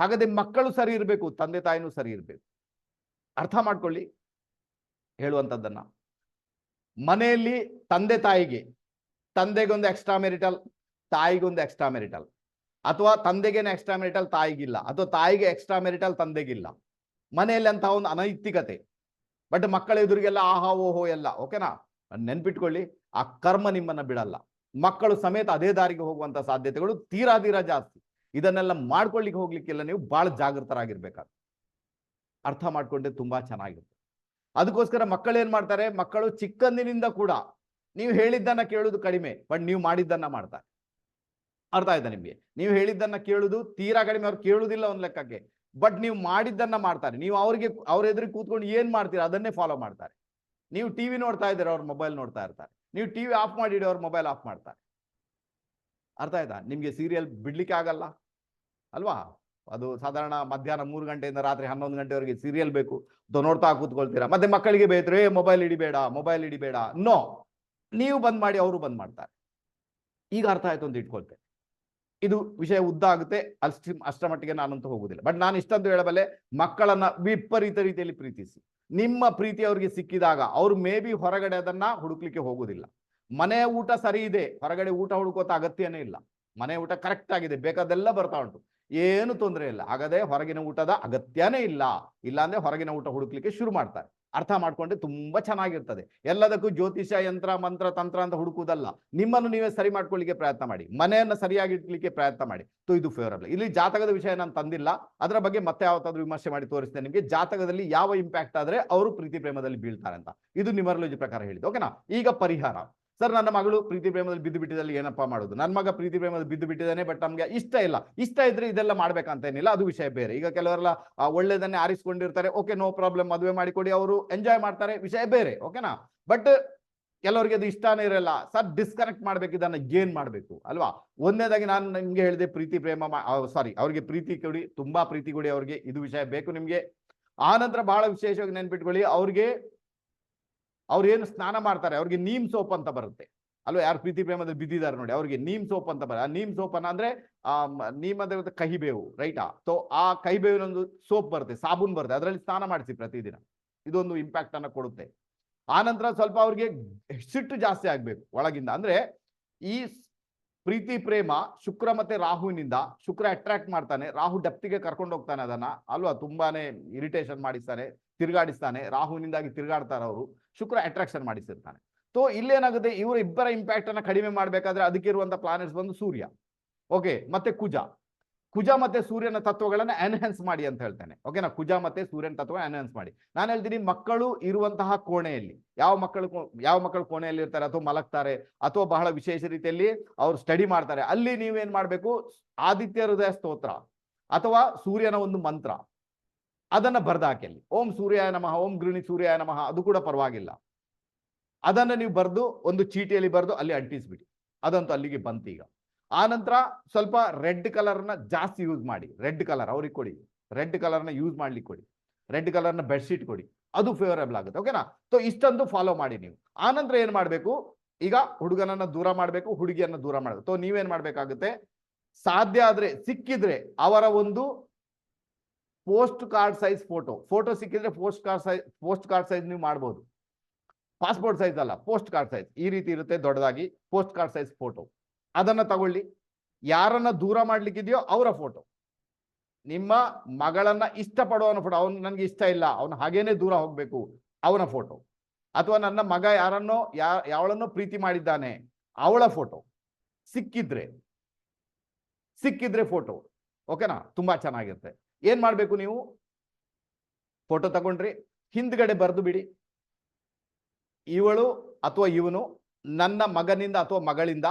ಹಾಗಾದ್ರೆ ಮಕ್ಕಳು ಸರಿ ಇರಬೇಕು, ತಂದೆ ತಾಯಿನೂ ಸರಿ ಇರಬೇಕು. ಅರ್ಥ ಮಾಡ್ಕೊಳ್ಳಿ. ಹೇಳುವಂತದ್ದನ್ನ. ಮನೆಯಲ್ಲಿ ತಂದೆ ತಾಯಿಗೆ, ತಂದೆಗೊಂದು ಎಕ್ಸ್ಟ್ರಾ ಮೆರಿಟಲ್ ತಾಯಿಗೊಂದು ಎಕ್ಸ್ಟ್ರಾ ಮೆರಿಟಲ್ ಅಥವಾ ತಂದೆಗೇನು ಎಕ್ಸ್ಟ್ರಾ ಮೆರಿಟಲ್ ತಾಯಿಗಿಲ್ಲ. ಅಥವಾ ತಾಯಿಗೆ ಎಕ್ಸ್ಟ್ರಾ ಮೆರಿಟಲ್ ತಂದೆಗಿಲ್ಲ. ಮನೆಯಲ್ಲಿ ಅಂತಹ ಒಂದು ಅನೈತಿಕತೆ. ಬಟ್ ಮಕ್ಕಳ ಎದುರಿಗೆಲ್ಲ ಆಹಾ, ಓಹೋ ಎಲ್ಲ. ಓಕೆನಾ ನೆನ್ಪಿಟ್ಕೊಳ್ಳಿ. ಆ ಕರ್ಮ ನಿಮ್ಮನ್ನ ಬಿಡಲ್ಲ. ಮಕ್ಕಳು ಸಮೇತ ಅದೇ ದಾರಿಗೆ ಹೋಗುವಂತ ಸಾಧ್ಯತೆಗಳು ತೀರಾ ತೀರಾ ಜಾಸ್ತಿ. ಇದನ್ನೆಲ್ಲ ಮಾಡ್ಕೊಳ್ಳಿಕ್ಕೆ ಹೋಗ್ಲಿಕ್ಕೆಲ್ಲ ನೀವು ಬಹಳ ಜಾಗೃತರಾಗಿರ್ಬೇಕಾಗ್ತದೆ ಅರ್ಥ ಮಾಡ್ಕೊಂಡ್ರೆ ತುಂಬಾ ಚೆನ್ನಾಗಿರುತ್ತೆ. ಅದಕ್ಕೋಸ್ಕರ ಮಕ್ಕಳು ಏನ್ ಮಾಡ್ತಾರೆ, ಮಕ್ಕಳು ಚಿಕ್ಕಂದಿನಿಂದ ಕೂಡ ನೀವು ಹೇಳಿದ್ದನ್ನ ಕೇಳುದು ಕಡಿಮೆ, ಬಟ್ ನೀವು ಮಾಡಿದ್ದನ್ನ ಮಾಡ್ತಾರೆ. ಅರ್ಥ ಆಯ್ತಾ ನಿಮ್ಗೆ? ನೀವು ಹೇಳಿದ್ದನ್ನ ಕೇಳುದು ತೀರಾ ಕಡಿಮೆ, ಅವ್ರು ಕೇಳುದಿಲ್ಲ ಒಂದ್ ಲೆಕ್ಕಕ್ಕೆ. ಬಟ್ ನೀವು ಮಾಡಿದ್ದನ್ನ ಮಾಡ್ತಾರೆ. ನೀವು ಅವ್ರಿಗೆ, ಅವ್ರ ಎದುರಿಗೆ ಕೂತ್ಕೊಂಡು ಏನ್ ಮಾಡ್ತೀರಾ ಅದನ್ನೇ ಫಾಲೋ ಮಾಡ್ತಾರೆ. ನೀವು ಟಿವಿ ನೋಡ್ತಾ ಇದ್ದೀರ, ಅವ್ರ ಮೊಬೈಲ್ ನೋಡ್ತಾ ಇರ್ತಾರೆ. ನೀವು ಟಿವಿ ಆಫ್ ಮಾಡಿಡಿ ಅವ್ರ ಮೊಬೈಲ್ ಆಫ್ ಮಾಡ್ತಾರೆ. ಅರ್ಥ ಆಯ್ತಾ? ನಿಮ್ಗೆ ಸೀರಿಯಲ್ ಬಿಡ್ಲಿಕ್ಕೆ ಆಗಲ್ಲ. ಅಲ್ವಾ? ಅದು ಸಾಧಾರಣ ಮಧ್ಯಾಹ್ನ ಮೂರು ಗಂಟೆಯಿಂದ ರಾತ್ರಿ ಹನ್ನೊಂದು ಗಂಟೆವರೆಗೆ ಸೀರಿಯಲ್ ಬೇಕು. ನೋಡ್ತಾ ಕೂತ್ಕೊಳ್ತೀರಾ? ಮತ್ತೆ ಮಕ್ಕಳಿಗೆ ಬೇಯ್ತಾರೆ ಏ ಮೊಬೈಲ್ ಹಿಡಿಬೇಡ ಮೊಬೈಲ್ ಹಿಡಿಬೇಡ. ನೋ ನೀವು ಬಂದ್ ಮಾಡಿ, ಅವರು ಬಂದ್ ಮಾಡ್ತಾರೆ. ಈಗ ಅರ್ಥ ಆಯ್ತು ಅಂತ ಇಟ್ಕೊಳ್ತೇನೆ. ಇದು ವಿಷಯ ಉದ್ದ ಆಗುತ್ತೆ. ಅಷ್ಟು, ಅಷ್ಟರ ಮಟ್ಟಿಗೆ ನಾನಂತೂ ಹೋಗುದಿಲ್ಲ. ಬಟ್ ನಾನು ಇಷ್ಟಂತೂ ಹೇಳಬಲ್ಲೆ ಮಕ್ಕಳನ್ನ ವಿಪರೀತ ರೀತಿಯಲ್ಲಿ ಪ್ರೀತಿಸಿ. ನಿಮ್ಮ ಪ್ರೀತಿ ಅವ್ರಿಗೆ ಸಿಕ್ಕಿದಾಗ ಅವ್ರು ಮೇ ಬಿ ಹೊರಗಡೆ ಅದನ್ನ ಹುಡುಕ್ಲಿಕ್ಕೆ ಹೋಗುದಿಲ್ಲ. ಮನೆ ಊಟ ಸರಿ ಇದೆ, ಹೊರಗಡೆ ಊಟ ಹುಡುಕೋತ ಅಗತ್ಯನೇ ಇಲ್ಲ. ಮನೆ ಊಟ ಕರೆಕ್ಟ್ ಆಗಿದೆ ಬೇಕಾದೆಲ್ಲ ಬರ್ತಾ ಉಂಟು. ಏನು ತೊಂದರೆ ಇಲ್ಲ ಹಾಗಾದ್ರೆ ಹೊರಗಿನ ಊಟದ ಅಗತ್ಯನೇ ಇಲ್ಲ. ಇಲ್ಲಾಂದ್ರೆ ಹೊರಗಿನ ಊಟ ಹುಡುಕ್ಲಿಕ್ಕೆ ಶುರು ಮಾಡ್ತಾರೆ. ಅರ್ಥ ಮಾಡ್ಕೊಂಡ್ರೆ ತುಂಬಾ ಚೆನ್ನಾಗಿರ್ತದೆ. ಎಲ್ಲದಕ್ಕೂ ಜ್ಯೋತಿಷ, ಯಂತ್ರ, ಮಂತ್ರ, ತಂತ್ರ ಅಂತ ಹುಡುಕುವುದಲ್ಲ. ನಿಮ್ಮನ್ನು ನೀವೇ ಸರಿ ಮಾಡ್ಕೊಳ್ಳಿಕ್ಕೆ ಪ್ರಯತ್ನ ಮಾಡಿ. ಮನೆಯನ್ನ ಸರಿಯಾಗಿ ಇಟ್ಲಿಕ್ಕೆ ಪ್ರಯತ್ನ ಮಾಡಿ. ಸೊ, ಇದು ಫೇವರಬಲ್ ಇಲ್ಲಿ ಜಾತಕದ ವಿಷಯ ನಾನು ತಂದಿಲ್ಲ. ಅದರ ಬಗ್ಗೆ ಮತ್ತೆ ಯಾವತ್ತಾದ್ರೂ ವಿಮರ್ಶೆ ಮಾಡಿ ತೋರಿಸ್ತೇನೆ ನಿಮಗೆ. ಜಾತಕದಲ್ಲಿ ಯಾವ ಇಂಪ್ಯಾಕ್ಟ್ ಆದ್ರೆ ಅವರು ಪ್ರೀತಿ ಪ್ರೇಮದಲ್ಲಿ ಬೀಳ್ತಾರೆ ಅಂತ ಇದು ನ್ಯೂಮರಾಲಜಿ ಪ್ರಕಾರ ಹೇಳಿದ್ದು. ಓಕೆನಾ ಈಗ ಪರಿಹಾರ. ಸರ್, ನನ್ನ ಮಗಳು ಪ್ರೀತಿ ಪ್ರೇಮದಲ್ಲಿ ಬಿದ್ದು ಬಿಟ್ಟಿದ್ದಲ್ಲಿ ಏನಪ್ಪಾ ಮಾಡೋದು? ನನ್ನ ಮಗ ಪ್ರೀತಿ ಪ್ರೇಮದಲ್ಲಿ ಬಿದ್ದು ಬಿಟ್ಟಿದ್ದಾನೆ ಬಟ್ ನಮ್ಗೆ ಇಷ್ಟ ಇಲ್ಲ. ಇಷ್ಟ ಇದ್ರೆ ಇದೆಲ್ಲ ಮಾಡ್ಬೇಕಂತ ಏನಿಲ್ಲ ಅದು ವಿಷಯ ಬೇರೆ. ಈಗ ಕೆಲವರೆಲ್ಲ ಒಳ್ಳೇದನ್ನೇ ಆರಿಸ್ಕೊಂಡಿರ್ತಾರೆ. ಓಕೆ ನೋ ಪ್ರಾಬ್ಲಮ್ ಮದುವೆ ಮಾಡಿಕೊಡಿ. ಅವರು ಎಂಜಾಯ್ ಮಾಡ್ತಾರೆ. ವಿಷಯ ಬೇರೆ ಓಕೆನಾ ಬಟ್ ಕೆಲವರಿಗೆ ಅದು ಇಷ್ಟನೇ ಇರಲ್ಲ. ಸರ್ ಡಿಸ್ಕನೆಕ್ಟ್ ಮಾಡ್ಬೇಕು. ಇದನ್ನ ಏನ್ ಮಾಡ್ಬೇಕು, ಅಲ್ವಾ? ಒಂದನೇದಾಗಿ ನಾನು ನಿಮ್ಗೆ ಹೇಳಿದೆ, ಪ್ರೀತಿ ಪ್ರೇಮ ಸಾರಿ ಅವ್ರಿಗೆ ಪ್ರೀತಿ ಕೊಡಿ. ತುಂಬಾ ಪ್ರೀತಿ ಕೊಡಿ ಅವ್ರಿಗೆ. ಇದು ವಿಷಯ ಬೇಕು ನಿಮ್ಗೆ. ಆ ನಂತರ ಬಹಳ ವಿಶೇಷವಾಗಿ ನೆನ್ಪಿಟ್ಕೊಳ್ಳಿ. ಅವ್ರಿಗೆ ಅವ್ರು ಏನು ಸ್ನಾನ ಮಾಡ್ತಾರೆ, ಅವ್ರಿಗೆ ನೀಮ್ ಸೋಪ್ ಅಂತ ಬರುತ್ತೆ. ಅಲ್ವಾ, ಯಾರು ಪ್ರೀತಿ ಪ್ರೇಮದಲ್ಲಿ ಬಿದ್ದಿದ್ದಾರೆ ನೋಡಿ, ಅವ್ರಿಗೆ ನೀಮ್ ಸೋಪ್ ಅಂತ ಬರ ಆ ನೀಮ್ ಸೋಪ್ ಅನ್ನ ಅಂದ್ರೆ, ಆ ನೀಮ್ ಅಂದ್ರೆ ಕಹಿಬೇವು ರೈಟಾ ಸೊ ಆ? ಕಹಿಬೇವಿನೊಂದು ಸೋಪ್ ಬರುತ್ತೆ, ಸಾಬೂನ್ ಬರುತ್ತೆ, ಅದರಲ್ಲಿ ಸ್ನಾನ ಮಾಡಿಸಿ ಪ್ರತಿದಿನ. ಇದೊಂದು ಇಂಪ್ಯಾಕ್ಟ್ ಅನ್ನ ಕೊಡುತ್ತೆ. ಆ ನಂತರ ಸ್ವಲ್ಪ ಅವ್ರಿಗೆ ಸಿಟ್ಟು ಜಾಸ್ತಿ ಆಗ್ಬೇಕು ಒಳಗಿಂದ. ಅಂದ್ರೆ ಈ ಪ್ರೀತಿ, ಪ್ರೇಮ, ಶುಕ್ರ ಮತ್ತೆ ರಾಹುವಿನಿಂದ ಶುಕ್ರ ಅಟ್ರಾಕ್ಟ್ ಮಾಡ್ತಾನೆ. ರಾಹು ಡೆಪ್ತಿಗೆ ಕರ್ಕೊಂಡು ಹೋಗ್ತಾನೆ ಅದನ್ನ. ಅಲ್ವಾ? ತುಂಬಾನೇ ಇರಿಟೇಷನ್ ಮಾಡಿಸ್ತಾನೆ, ತಿರುಗಾಡಿಸ್ತಾನೆ. ರಾಹುವಿನಿಂದಾಗಿ ತಿರುಗಾಡ್ತಾರೆ ಅವರು. ಶುಕ್ರ ಅಟ್ರಾಕ್ಷನ್ ಮಾಡಿಸಿರ್ತಾನೆ. ಸೊ ಇಲ್ಲೇನಾಗುತ್ತೆ? ಇವರು ಇಬ್ಬರ ಇಂಪ್ಯಾಕ್ಟ್ ಅನ್ನ ಕಡಿಮೆ ಮಾಡಬೇಕಾದ್ರೆ ಅದಕ್ಕಿರುವಂತ ಪ್ಲಾನೆಟ್ಸ್ ಬಂದು ಸೂರ್ಯ. ಓಕೆ ಮತ್ತೆ ಕುಜ. ಕುಜ ಮತ್ತೆ ಸೂರ್ಯನ ತತ್ವಗಳನ್ನ ಎನ್ಹೆನ್ಸ್ ಮಾಡಿ ಅಂತ ಹೇಳ್ತೇನೆ. ಓಕೆನಾ ಕುಜ ಮತ್ತೆ ಸೂರ್ಯನ ತತ್ವ ಎನ್ಹೆನ್ಸ್ ಮಾಡಿ. ನಾನು ಹೇಳ್ತೀನಿ ಮಕ್ಕಳು ಇರುವಂತಹ ಕೋಣೆಯಲ್ಲಿ. ಯಾವ ಮಕ್ಕಳು ಯಾವ ಮಕ್ಕಳು ಕೋಣೆಯಲ್ಲಿ ಇರ್ತಾರೆ ಅಥವಾ ಮಲಗ್ತಾರೆ ಅಥವಾ ಬಹಳ ವಿಶೇಷ ರೀತಿಯಲ್ಲಿ ಅವ್ರು ಸ್ಟಡಿ ಮಾಡ್ತಾರೆ. ಅಲ್ಲಿ ನೀವೇನ್ ಮಾಡ್ಬೇಕು? ಆದಿತ್ಯ ಹೃದಯ ಸ್ತೋತ್ರ ಅಥವಾ ಸೂರ್ಯನ ಒಂದು ಮಂತ್ರ. ಅದನ್ನ ಬರ್ದಾಕಿ ಅಲ್ಲಿ ಓಂ ಸೂರ್ಯಾಯ ನಮಃ, ಓಂ ಗೃಣಿ ಸೂರ್ಯಾಯ ನಮಃ, ಅದು ಕೂಡ ಪರವಾಗಿಲ್ಲ. ಅದನ್ನ ನೀವು ಬರೆದು ಒಂದು ಚೀಟಿಯಲ್ಲಿ ಬರೆದು ಅಲ್ಲಿ ಅಂಟಿಸ್ಬಿಡಿ. ಅದಂತೂ ಅಲ್ಲಿಗೆ ಬಂತು ಈಗ. ಆ ನಂತರ ಸ್ವಲ್ಪ ರೆಡ್ ಕಲರ್ನ ಜಾಸ್ತಿ ಯೂಸ್ ಮಾಡಿ, ರೆಡ್ ಕಲರ್ ಅವ್ರಿಗೆ ಕೊಡಿ, ರೆಡ್ ಕಲರ್ನ ಯೂಸ್ ಮಾಡ್ಲಿಕ್ಕೆ ಕೊಡಿ, ರೆಡ್ ಕಲರ್ನ ಬೆಡ್ಶೀಟ್ ಕೊಡಿ, ಅದು ಫೇವರೇಬಲ್ ಆಗುತ್ತೆ ಓಕೆನಾ ಸೊ ಇಷ್ಟೊಂದು ಫಾಲೋ ಮಾಡಿ ನೀವು. ಆನಂತರ ಏನು ಏನ್ ಮಾಡ್ಬೇಕು? ಈಗ ಹುಡುಗನನ್ನ ದೂರ ಮಾಡ್ಬೇಕು, ಹುಡುಗಿಯನ್ನ ದೂರ ಮಾಡಬೇಕು. ಸೊ ನೀವೇನ್ ಮಾಡ್ಬೇಕಾಗುತ್ತೆ? ಸಾಧ್ಯ ಆದ್ರೆ, ಸಿಕ್ಕಿದ್ರೆ ಅವರ ಒಂದು postcard size photo photo ಸಿಕ್ಕಿದ್ರೆ postcard size postcard size ನೀವು ಮಾಡ್ಬೋದು. ಪಾಸ್ಪೋರ್ಟ್ ಸೈಜ್ ಅಲ್ಲ ಪೋಸ್ಟ್ ಕಾರ್ಡ್ ಸೈಜ್ ಈ ರೀತಿ ಇರುತ್ತೆ ದೊಡ್ಡದಾಗಿ ಪೋಸ್ಟ್ ಕಾರ್ಡ್ ಸೈಜ್ ಫೋಟೋ ಅದನ್ನ ತಗೊಳ್ಳಿ. ಯಾರನ್ನ ದೂರ ಮಾಡ್ಲಿಕ್ಕಿದೆಯೋ ಅವರ ಫೋಟೋ ನಿಮ್ಮ ಮಗಳನ್ನ ಇಷ್ಟಪಡುವವನ ಫೋಟೋ ಅವನು ನನಗೆ ಇಷ್ಟ ಇಲ್ಲ. ಅವನು ಹಾಗೇನೆ ದೂರ ಹೋಗ್ಬೇಕು. ಅವನ ಫೋಟೋ ಅಥವಾ ನನ್ನ ಮಗ ಯಾರನ್ನೋ, ಯಾ, ಯಾವಳನ್ನೋ ಪ್ರೀತಿ ಮಾಡಿದ್ದಾನೆ, ಅವಳ ಫೋಟೋ ಸಿಕ್ಕಿದ್ರೆ ಸಿಕ್ಕಿದ್ರೆ ಫೋಟೋ ಓಕೆನಾ? ತುಂಬಾ ಚೆನ್ನಾಗಿರುತ್ತೆ. ಏನ್ ಮಾಡ್ಬೇಕು ನೀವು? ಫೋಟೋ ತಗೊಂಡ್ರಿ. ಹಿಂದ್ಗಡೆ ಬರೆದು ಬಿಡಿ. ಇವಳು ಅಥವಾ ಇವನು ನನ್ನ ಮಗನಿಂದ ಅಥವಾ ಮಗಳಿಂದ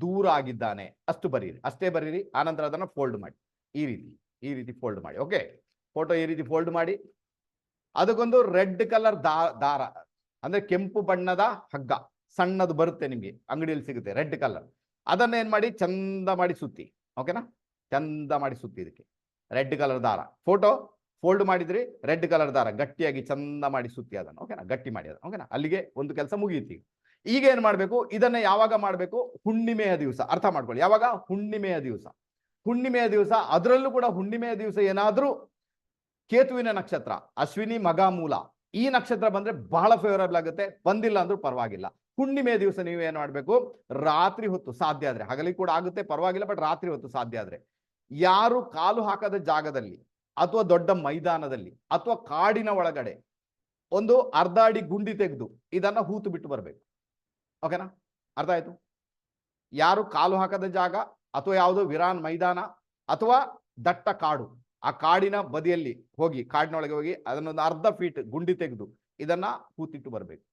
ದೂರ ಆಗಿದ್ದಾನೆ. ಅಷ್ಟು ಬರೀರಿ. ಅಷ್ಟೇ ಬರೀರಿ. ಆನಂತರ ಅದನ್ನ ಫೋಲ್ಡ್ ಮಾಡಿ. ಈ ರೀತಿ. ಈ ರೀತಿ ಫೋಲ್ಡ್ ಮಾಡಿ. ಓಕೆ ಫೋಟೋ ಈ ರೀತಿ ಫೋಲ್ಡ್ ಮಾಡಿ. ಅದಕ್ಕೊಂದು ರೆಡ್ ಕಲರ್ ದಾರ. ಅಂದ್ರೆ ಕೆಂಪು ಬಣ್ಣದ ಹಗ್ಗ. ಸಣ್ಣದು ಬರುತ್ತೆ ನಿಮ್ಗೆ. ಅಂಗಡಿಯಲ್ಲಿ ಸಿಗುತ್ತೆ ರೆಡ್ ಕಲರ್ ಅದನ್ನ ಏನ್ ಮಾಡಿ? ಚಂದ ಮಾಡಿ ಸುತ್ತಿ. ಓಕೆನಾ ಚಂದ ಮಾಡಿ ಸುತ್ತಿ ಇದಕ್ಕೆ. ರೆಡ್ ಕಲರ್ ದಾರ. ಫೋಟೋ ಫೋಲ್ಡ್ ಮಾಡಿದ್ರಿ. ರೆಡ್ ಕಲರ್ ದಾರ. ಗಟ್ಟಿಯಾಗಿ ಚಂದ ಮಾಡಿ ಸುತ್ತಿ ಅದನ್ನು. ಓಕೆನಾ ಗಟ್ಟಿ ಮಾಡಿ ಅದನ್ನು. ಓಕೆನಾ ಅಲ್ಲಿಗೆ ಒಂದು ಕೆಲಸ ಮುಗಿಯುತ್ತೆ ಈಗ. ಏನ್ ಮಾಡ್ಬೇಕು? ಇದನ್ನ ಯಾವಾಗ ಮಾಡ್ಬೇಕು? ಹುಣ್ಣಿಮೆಯ ದಿವಸ. ಅರ್ಥ ಮಾಡ್ಕೊಳ್ಳಿ. ಯಾವಾಗ? ಹುಣ್ಣಿಮೆಯ ದಿವಸ. ಹುಣ್ಣಿಮೆಯ ದಿವಸ, ಅದರಲ್ಲೂ ಕೂಡ ಹುಣ್ಣಿಮೆಯ ದಿವಸ ಏನಾದ್ರೂ ಕೇತುವಿನ ನಕ್ಷತ್ರ, ಅಶ್ವಿನಿ ಮಗ ಮೂಲ ಈ ನಕ್ಷತ್ರ ಬಂದ್ರೆ ಬಹಳ ಫೇವರಬಲ್ ಆಗುತ್ತೆ. ಬಂದಿಲ್ಲ ಅಂದ್ರೂ ಪರವಾಗಿಲ್ಲ. ಹುಣ್ಣಿಮೆಯ ದಿವಸ ನೀವು ಏನ್ ಮಾಡ್ಬೇಕು? ರಾತ್ರಿ ಹೊತ್ತು ಸಾಧ್ಯ ಆದ್ರೆ. ಹಗಲಿ ಕೂಡ ಆಗುತ್ತೆ, ಪರವಾಗಿಲ್ಲ ಬಟ್ ರಾತ್ರಿ ಹೊತ್ತು ಸಾಧ್ಯ ಆದ್ರೆ. ಯಾರು ಕಾಲು ಹಾಕದ ಜಾಗದಲ್ಲಿ ಅಥವಾ ದೊಡ್ಡ ಮೈದಾನದಲ್ಲಿ ಅಥವಾ ಕಾಡಿನ ಒಳಗಡೆ ಒಂದು ಅರ್ಧ ಅಡಿ ಗುಂಡಿ ತೆಗೆದು ಇದನ್ನ ಹೂತು ಬಿಟ್ಟು ಬರ್ಬೇಕು. ಓಕೆನಾ ಅರ್ಥ ಆಯ್ತು? ಯಾರು ಕಾಲು ಹಾಕದ ಜಾಗ ಅಥವಾ ಯಾವುದೋ ವಿರಾನ್ ಮೈದಾನ ಅಥವಾ ದಟ್ಟ ಕಾಡು, ಆ ಕಾಡಿನ ಬದಿಯಲ್ಲಿ ಹೋಗಿ, ಕಾಡಿನೊಳಗೆ ಹೋಗಿ ಅದನ್ನೊಂದು ಅರ್ಧ ಫೀಟ್ ಗುಂಡಿ ತೆಗೆದು ಇದನ್ನ ಕೂತಿಟ್ಟು ಬರಬೇಕು.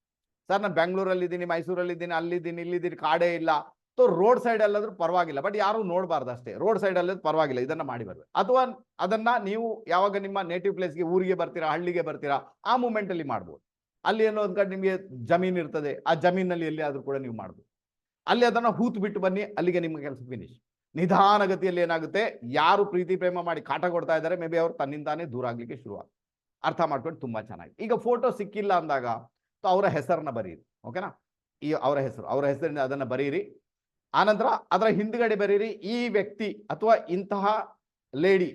ಸರ್ ನಾನು ಬೆಂಗಳೂರಲ್ಲಿ ಇದ್ದೀನಿ ಮೈಸೂರಲ್ಲಿ ಇದ್ದೀನಿ ಅಲ್ಲಿದ್ದೀನಿ, ಇಲ್ಲಿದ್ದೀನಿ, ಕಾಡೇ ಇಲ್ಲ. ಸೊ ರೋಡ್ ಸೈಡ್ ಅಲ್ಲಾದ್ರೂ ಪರವಾಗಿಲ್ಲ ಬಟ್ ಯಾರು ನೋಡಬಾರ್ದು ಅಷ್ಟೇ ರೋಡ್ ಸೈಡ್ ಅಲ್ಲಿ ಪರವಾಗಿಲ್ಲ, ಇದನ್ನ ಮಾಡಿ ಬರ್ಬೇಕು. ಅಥವಾ ಅದನ್ನ ನೀವು ಯಾವಾಗ ನಿಮ್ಮ ನೇಟಿವ್ ಪ್ಲೇಸ್ಗೆ ಊರಿಗೆ ಬರ್ತೀರಾ, ಹಳ್ಳಿಗೆ ಬರ್ತೀರಾ, ಆ ಮೂಮೆಂಟ್ ಅಲ್ಲಿ ಮಾಡ್ಬೋದು. ಅಲ್ಲಿ ಏನೋ ಒಂದ್ ಕಡೆ ನಿಮಗೆ ಜಮೀನ್ ಇರ್ತದೆ, ಆ ಜಮೀನಲ್ಲಿ ಎಲ್ಲಿ ಆದ್ರೂ ಕೂಡ ನೀವು ಮಾಡ್ಬೋದು. ಅಲ್ಲಿ ಅದನ್ನ ಹೂತ್ ಬಿಟ್ಟು ಬನ್ನಿ, ಅಲ್ಲಿಗೆ ನಿಮ್ಗೆ ಕೆಲಸ ಫಿನಿಶ್ ನಿಧಾನಗತಿಯಲ್ಲಿ ಏನಾಗುತ್ತೆ, ಯಾರು ಪ್ರೀತಿ ಪ್ರೇಮ ಮಾಡಿ ಕಾಟ ಕೊಡ್ತಾ ಇದ್ದಾರೆ ಮೇ ಬಿ ಅವ್ರು ತನ್ನಿಂದಾನೇ ದೂರ ಆಗ್ಲಿಕ್ಕೆ ಶುರು ಅರ್ಥ ಮಾಡ್ಕೊಂಡು ತುಂಬಾ ಚೆನ್ನಾಗಿ. ಈಗ ಫೋಟೋ ಸಿಕ್ಕಿಲ್ಲ ಅಂದಾಗ ಅವರ ಹೆಸರನ್ನ ಬರೀರಿ ಓಕೆನಾ ಈ ಅವರ ಹೆಸರು, ಅವರ ಹೆಸರಿನ ಅದನ್ನ ಬರೀರಿ. ಆನಂತರ ಅದರ ಹಿಂದ್ಗಡೆ ಬರೀರಿ, ಈ ವ್ಯಕ್ತಿ ಅಥವಾ ಇಂತಹ ಲೇಡಿ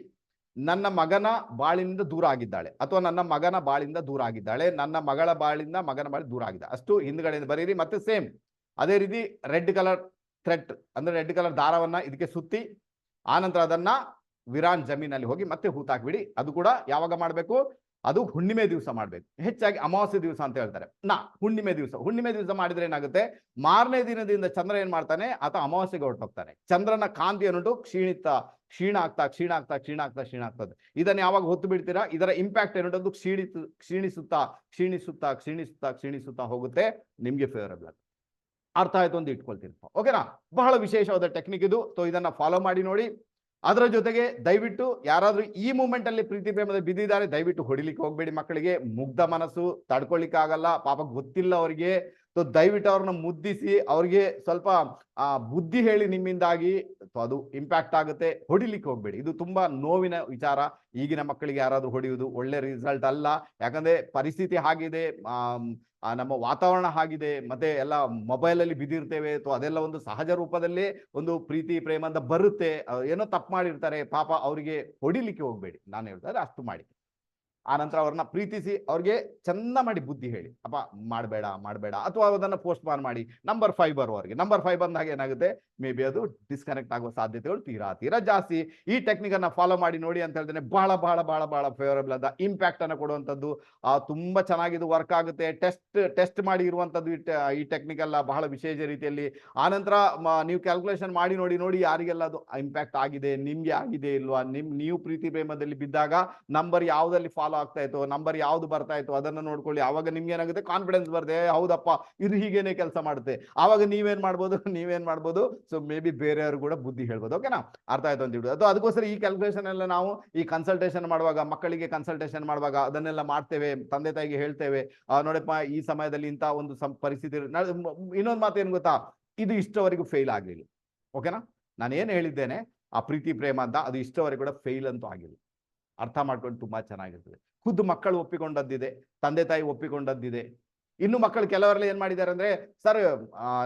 ನನ್ನ ಮಗನ ಬಾಳಿನಿಂದ ದೂರ ಆಗಿದ್ದಾಳೆ ಅಥವಾ ನನ್ನ ಮಗನ ಬಾಳಿಂದ ದೂರ ಆಗಿದ್ದಾಳೆ, ನನ್ನ ಮಗಳ ಬಾಳಿಂದ ಮಗನ ಬಾಳಿ ದೂರ ಆಗಿದೆ ಅಷ್ಟು ಹಿಂದ್ಗಡೆಯಿಂದ ಬರೀರಿ ಮತ್ತೆ ಸೇಮ್ ಅದೇ ರೀತಿ ರೆಡ್ ಕಲರ್ ಥ್ರೆಟ್ ಅಂದ್ರೆ ರೆಡ್ ಕಲರ್ ದಾರವನ್ನ ಇದಕ್ಕೆ ಸುತ್ತಿ, ಆನಂತರ ಅದನ್ನ ವಿರಾನ್ ಜಮೀನಲ್ಲಿ ಹೋಗಿ ಮತ್ತೆ ಹೂತಾಕ್ಬಿಡಿ ಅದು ಕೂಡ ಯಾವಾಗ ಮಾಡಬೇಕು? ಅದು ಹುಣ್ಣಿಮೆ ದಿವಸ ಮಾಡ್ಬೇಕು. ಹೆಚ್ಚಾಗಿ ಅಮಾವಾಸ್ಯೆ ದಿವಸ ಅಂತ ಹೇಳ್ತಾರೆ. ನಾ, ಹುಣ್ಣಿಮೆ ದಿವಸ. ಹುಣ್ಣಿಮೆ ದಿವಸ ಮಾಡಿದ್ರೆ ಏನಾಗುತ್ತೆ? ಮಾರನೇ ದಿನದಿಂದ ಚಂದ್ರ ಏನ್ ಮಾಡ್ತಾನೆ? ಆತ ಅಮಾವಾಸ್ಯೆಗೆ ಹೊರಟೋಗ್ತಾನೆ. ಚಂದ್ರನ ಕಾಂತಿ ಅನ್ನೋದು ಕ್ಷೀಣಿತ ಕ್ಷೀಣ ಆಗ್ತಾ ಕ್ಷೀಣ ಆಗ್ತಾ ಕ್ಷೀಣ ಆಗ್ತಾ, ಕ್ಷೀಣ ಆಗ್ತದೆ. ಇದನ್ನ ಯಾವಾಗ ಹೊತ್ತು ಬಿಡ್ತೀರಾ? ಇದರ ಇಂಪ್ಯಾಕ್ಟ್ ಏನೋದು ಕ್ಷೀಣಿತ, ಕ್ಷೀಣಿಸುತ್ತಾ ಕ್ಷೀಣಿಸುತ್ತಾ ಕ್ಷೀಣಿಸುತ್ತಾ ಕ್ಷೀಣಿಸುತ್ತಾ ಹೋಗುತ್ತೆ. ನಿಮ್ಗೆ ಫೇವರಬಲ್ ಆಗುತ್ತೆ. ಅರ್ಥ ಆಯ್ತು ಒಂದು ಇಟ್ಕೊಳ್ತೀನಿ ಓಕೆನಾ ಬಹಳ ವಿಶೇಷವಾದ ಟೆಕ್ನಿಕ್ ಇದು. ಸೊ ಇದನ್ನ ಫಾಲೋ ಮಾಡಿ ನೋಡಿ. ಅದರ ಜೊತೆಗೆ ದಯವಿಟ್ಟು ಯಾರಾದರೂ ಈ ಮೂಮೆಂಟ್ ಅಲ್ಲಿ ಪ್ರೀತಿ ಪ್ರೇಮದ ಬಿದ್ದಿದ್ದಾರೆ ದಯವಿಟ್ಟು ಹೊಡಿಲಿಕ್ಕೆ ಹೋಗ್ಬೇಡಿ ಮಕ್ಕಳಿಗೆ. ಮುಗ್ಧ ಮನಸ್ಸು ತಡ್ಕೊಳ್ಲಿಕ್ಕೆ ಆಗಲ್ಲ ಪಾಪ ಗೊತ್ತಿಲ್ಲ ಅವರಿಗೆ. ಸೊ ದಯವಿಟ್ಟು ಅವ್ರನ್ನ ಮುದ್ದಿಸಿ ಅವ್ರಿಗೆ ಸ್ವಲ್ಪ ಆ ಬುದ್ಧಿ ಹೇಳಿ ನಿಮ್ಮಿಂದಾಗಿ ಅದು ಇಂಪ್ಯಾಕ್ಟ್ ಆಗುತ್ತೆ. ಹೊಡಿಲಿಕ್ಕೆ ಹೋಗ್ಬೇಡಿ. ಇದು ತುಂಬಾ ನೋವಿನ ವಿಚಾರ. ಈಗಿನ ಮಕ್ಕಳಿಗೆ ಯಾರಾದ್ರೂ ಹೊಡೆಯುವುದು ಒಳ್ಳೆ ರಿಸಲ್ಟ್ ಅಲ್ಲ. ಯಾಕಂದ್ರೆ ಪರಿಸ್ಥಿತಿ ಆಮ್, ಆ ನಮ್ಮ ವಾತಾವರಣ ಹಾಗಿದೆ, ಮತ್ತೆ ಎಲ್ಲ ಮೊಬೈಲ್ ಅಲ್ಲಿ ಬಿದ್ದಿರ್ತೇವೆ ಅಥವಾ ಅದೆಲ್ಲ ಒಂದು ಸಹಜ ರೂಪದಲ್ಲೇ ಒಂದು ಪ್ರೀತಿ, ಪ್ರೇಮ ಅಂತ ಬರುತ್ತೆ. ಏನೋ ತಪ್ಪು ಮಾಡಿರ್ತಾರೆ, ಪಾಪ ಅವರಿಗೆ ಹೊಡಿಲಿಕ್ಕೆ ಹೋಗ್ಬೇಡಿ. ನಾನು ಹೇಳ್ತಾರೆ ಅಷ್ಟು ಮಾಡಿ. ಆನಂತರ ಅವ್ರನ್ನ ಪ್ರೀತಿಸಿ ಅವ್ರಿಗೆ ಚಂದ ಮಾಡಿ ಬುದ್ಧಿ ಹೇಳಿ. ಅಪ್ಪ ಮಾಡಬೇಡ ಮಾಡಬೇಡ. ಅಥವಾ ಅದನ್ನ ಪೋಸ್ಟ್ ಮಾನ್ ಮಾಡಿ ನಂಬರ್ ಫೈವ್ ಬರುವವರಿಗೆ. ನಂಬರ್ ಫೈವ್ ಬಂದಾಗ ಏನಾಗುತ್ತೆ? ಮೇ ಬಿ ಅದು ಡಿಸ್ಕನೆಕ್ಟ್ ಆಗುವ ಸಾಧ್ಯತೆಗಳು ತೀರಾ ತೀರಾ ಜಾಸ್ತಿ. ಈ ಟೆಕ್ನಿಕ್ ಅನ್ನ ಫಾಲೋ ಮಾಡಿ ನೋಡಿ ಅಂತ ಹೇಳ್ತೇನೆ ಬಹಳ ಬಹಳ ಬಹಳ ಬಹಳ ಫೇವರಬಲ್ ಅದ ಇಂಪ್ಯಾಕ್ಟ್ ಅನ್ನು ಕೊಡುವಂಥದ್ದು. ಆ, ತುಂಬಾ ಚೆನ್ನಾಗಿದು ವರ್ಕ್ ಆಗುತ್ತೆ. ಟೆಸ್ಟ್ ಟೆಸ್ಟ್ ಮಾಡಿ ಇರುವಂಥದ್ದು ಈ ಟ- ಈ ಟೆಕ್ನಿಕ್ ಎಲ್ಲ ಬಹಳ ವಿಶೇಷ ರೀತಿಯಲ್ಲಿ. ಆನಂತರ ನೀವು ಕ್ಯಾಲ್ಕುಲೇಷನ್ ಮಾಡಿ ನೋಡಿ ನೋಡಿ ಯಾರಿಗೆಲ್ಲ ಅದು ಇಂಪ್ಯಾಕ್ಟ್ ಆಗಿದೆ ನಿಮ್ಗೆ ಆಗಿದೆ ಇಲ್ವಾ? ನಿಮ್ ನೀವು ಪ್ರೀತಿ ಪ್ರೇಮದಲ್ಲಿ ಬಿದ್ದಾಗ ನಂಬರ್ ಯಾವ್ದಲ್ಲಿ ಫಾಲೋ ಆಗ್ತಾ ಇತ್ತು ನಂಬರ್ ಯಾವ್ದು ಬರ್ತಾ ಇತ್ತು ಅದನ್ನ ನೋಡ್ಕೊಳ್ಳಿ. ಅವಾಗ ನಿಮ್ಗೆ ಏನಾಗುತ್ತೆ? ಕಾನ್ಫಿಡೆನ್ಸ್ ಬರುತ್ತೆ. ಹೌದಪ್ಪ, ಇದು ಹೀಗೇನೆ ಕೆಲಸ ಮಾಡುತ್ತೆ. ಆವಾಗ ನೀವೇನ್ ಮಾಡ್ಬೋದು? ನೀವೇನ್ ಮಾಡ್ಬೋದು? ಸೊ ಮೇ ಬಿ ಬೇರೆಯವರು ಕೂಡ ಬುದ್ಧಿ ಹೇಳ್ಬೋದು ಓಕೆನಾ ಅರ್ಥ ಆಯ್ತು ಅಂತ ಅದು ಅದಕ್ಕೋಸ್ಕರ ಈ ಕ್ಯಾಲ್ಕುಲೇಷನ್ ಎಲ್ಲ ನಾವು ಈ ಕನ್ಸಲ್ಟೇಷನ್ ಮಾಡುವಾಗ, ಮಕ್ಕಳಿಗೆ ಕನ್ಸಲ್ಟೇಷನ್ ಮಾಡುವಾಗ ಅದನ್ನೆಲ್ಲ ಮಾಡ್ತೇವೆ, ತಂದೆ ತಾಯಿಗೆ ಹೇಳ್ತೇವೆ. ನೋಡಪ್ಪ, ಈ ಸಮಯದಲ್ಲಿ ಇಂತ ಒಂದು ಪರಿಸ್ಥಿತಿ ಇನ್ನೊಂದು ಮಾತು ಏನ್ ಗೊತ್ತಾ? ಇದು ಇಷ್ಟವರೆಗೂ ಫೇಲ್ ಆಗಲಿಲ್ಲ. ಓಕೆನಾ ನಾನು ಏನು ಹೇಳಿದ್ದೇನೆ? ಆ ಪ್ರೀತಿ, ಪ್ರೇಮ ಅಂತ ಅದು ಇಷ್ಟವರೆಗೂ ಕೂಡ ಫೇಲ್ ಅಂತೂ ಆಗಿಲ್ಲ. ಅರ್ಥ ಮಾಡ್ಕೊಂಡು ತುಂಬಾ ಚೆನ್ನಾಗಿರ್ತದೆ. ಖುದ್ದು ಮಕ್ಕಳು ಒಪ್ಪಿಕೊಂಡದ್ದಿದೆ, ತಂದೆ ತಾಯಿ ಒಪ್ಪಿಕೊಂಡದ್ದಿದೆ. ಇನ್ನು ಮಕ್ಕಳು ಕೆಲವರಲ್ಲಿ ಏನ್ ಮಾಡಿದ್ದಾರೆ ಅಂದ್ರೆ, ಸರ್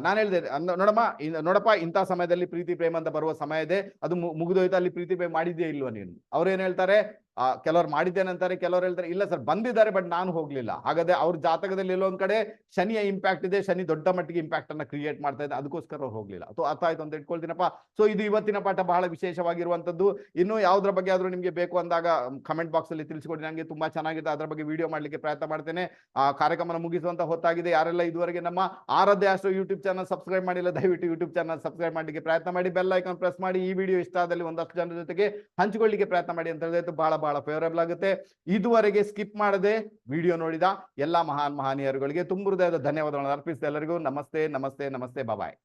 ನಾನು ಹೇಳಿದೆ ನೋಡಮ್ಮ ನೋಡಪ್ಪ, ಇಂಥ ಸಮಯದಲ್ಲಿ ಪ್ರೀತಿ, ಪ್ರೇಮ ಅಂತ ಬರುವ ಸಮಯ ಇದೆ. ಅದು ಮುಗಿದೋಯ್ತು, ಅಲ್ಲಿ ಪ್ರೀತಿ, ಪ್ರೇಮ ಮಾಡಿದ್ಯಾ ಇಲ್ವಾ ನೀನು? ಅವ್ರು ಏನ್ ಹೇಳ್ತಾರೆ ಕೆಲವ್ರು ಮಾಡಿದ್ದೇನೆ ಅಂತಾರೆ, ಕೆಲವ್ರು ಹೇಳ್ತಾರೆ, ಇಲ್ಲ ಸರ್, ಬಂದಿದ್ದಾರೆ, ಬಟ್ ನಾನು ಹೋಗ್ಲಿಲ್ಲ. ಹಾಗಾದ್ರೆ ಅವ್ರ ಜಾತಕದಲ್ಲಿ ಎಲ್ಲೋ ಒಂದ್ ಕಡೆ ಶನಿಯ ಇಂಪ್ಯಾಕ್ಟ್ ಇದೆ, ಶನಿ ದೊಡ್ಡ ಮಟ್ಟಿಗೆ ಇಂಪ್ಯಾಕ್ಟ್ ಅನ್ನ ಕ್ರಿಯೇಟ್ ಮಾಡ್ತಾ ಇದೆ, ಅದಕ್ಕೋಸ್ಕರ ಅವ್ರು ಹೋಗ್ಲಿಲ್ಲ. ಅಥವಾ ಅರ್ಥ ಆಯ್ತು ಅಂತ ಇಟ್ಕೊಳ್ತೀನಪ್ಪ ಸೊ ಇದು ಇವತ್ತಿನ ಪಾಠ ಬಹಳ ವಿಶೇಷವಾಗಿರುವಂತದ್ದು ಇನ್ನು ಯಾವ್ದ್ರ ಬಗ್ಗೆ ಆದ್ರೂ ನಿಮ್ಗೆ ಬೇಕು ಅಂದಾಗ ಕಮೆಂಟ್ ಬಾಕ್ಸ್ ಅಲ್ಲಿ ತಿಳಿಸಿಕೊಡಿ. ನನಗೆ ತುಂಬಾ ಚೆನ್ನಾಗಿದೆ. ಅದ್ರ ಬಗ್ಗೆ ವಿಡಿಯೋ ಮಾಡ್ಲಿಕ್ಕೆ ಪ್ರಯತ್ನ ಮಾಡ್ತೇನೆ. ಆ, ಕಾರ್ಯಕ್ರಮನ ಮುಗಿಸುವಂತ ಹೊತ್ತಾಗಿದೆ. ಯಾರೆಲ್ಲ ಇದುವರೆಗೆ ನಮ್ಮ ಆರಾಧ್ಯ ಅಷ್ಟು ಯೂಟ್ಯೂಬ್ ಚಾನಲ್ ಸಬ್ಸ್ಕ್ರೈಬ್ ಮಾಡಿಲ್ಲ, ದಯವಿಟ್ಟು ಯೂಟ್ಯೂಬ್ ಚಾನಲ್ ಸಬ್ಸ್ಕ್ರೈಬ್ ಮಾಡ್ಲಿಕ್ಕೆ ಪ್ರಯತ್ನ ಮಾಡಿ. ಬೆಲ್ ಐಕಾನ್ ಪ್ರೆಸ್ ಮಾಡಿ. ಈ ವಿಡಿಯೋ ಇಷ್ಟ ಆದಲ್ಲಿ ಒಂದಷ್ಟು ಜನರ ಜೊತೆಗೆ ಹಂಚಿಕೊಳ್ಳಿಕ್ಕೆ ಪ್ರಯತ್ನ ಮಾಡಿ ಅಂತ ಹೇಳಿದ್ರೆ, ಬಹಳ ಬಹಳ ಫೇವರೇಬಲ್ ಆಗುತ್ತೆ. ಇದುವರೆಗೆ ಸ್ಕಿಪ್ ಮಾಡದೆ ವಿಡಿಯೋ ನೋಡಿದ ಎಲ್ಲ ಮಹಾನ್ ಮಹಾನೀಯರುಗಳಿಗೆ ತುಂಬ ಹೃದಯದ ಧನ್ಯವಾದಗಳನ್ನು ಅರ್ಪಿಸಿದ ಎಲ್ಲರಿಗೂ ನಮಸ್ತೆ ನಮಸ್ತೆ ನಮಸ್ತೆ ಬಾಯ್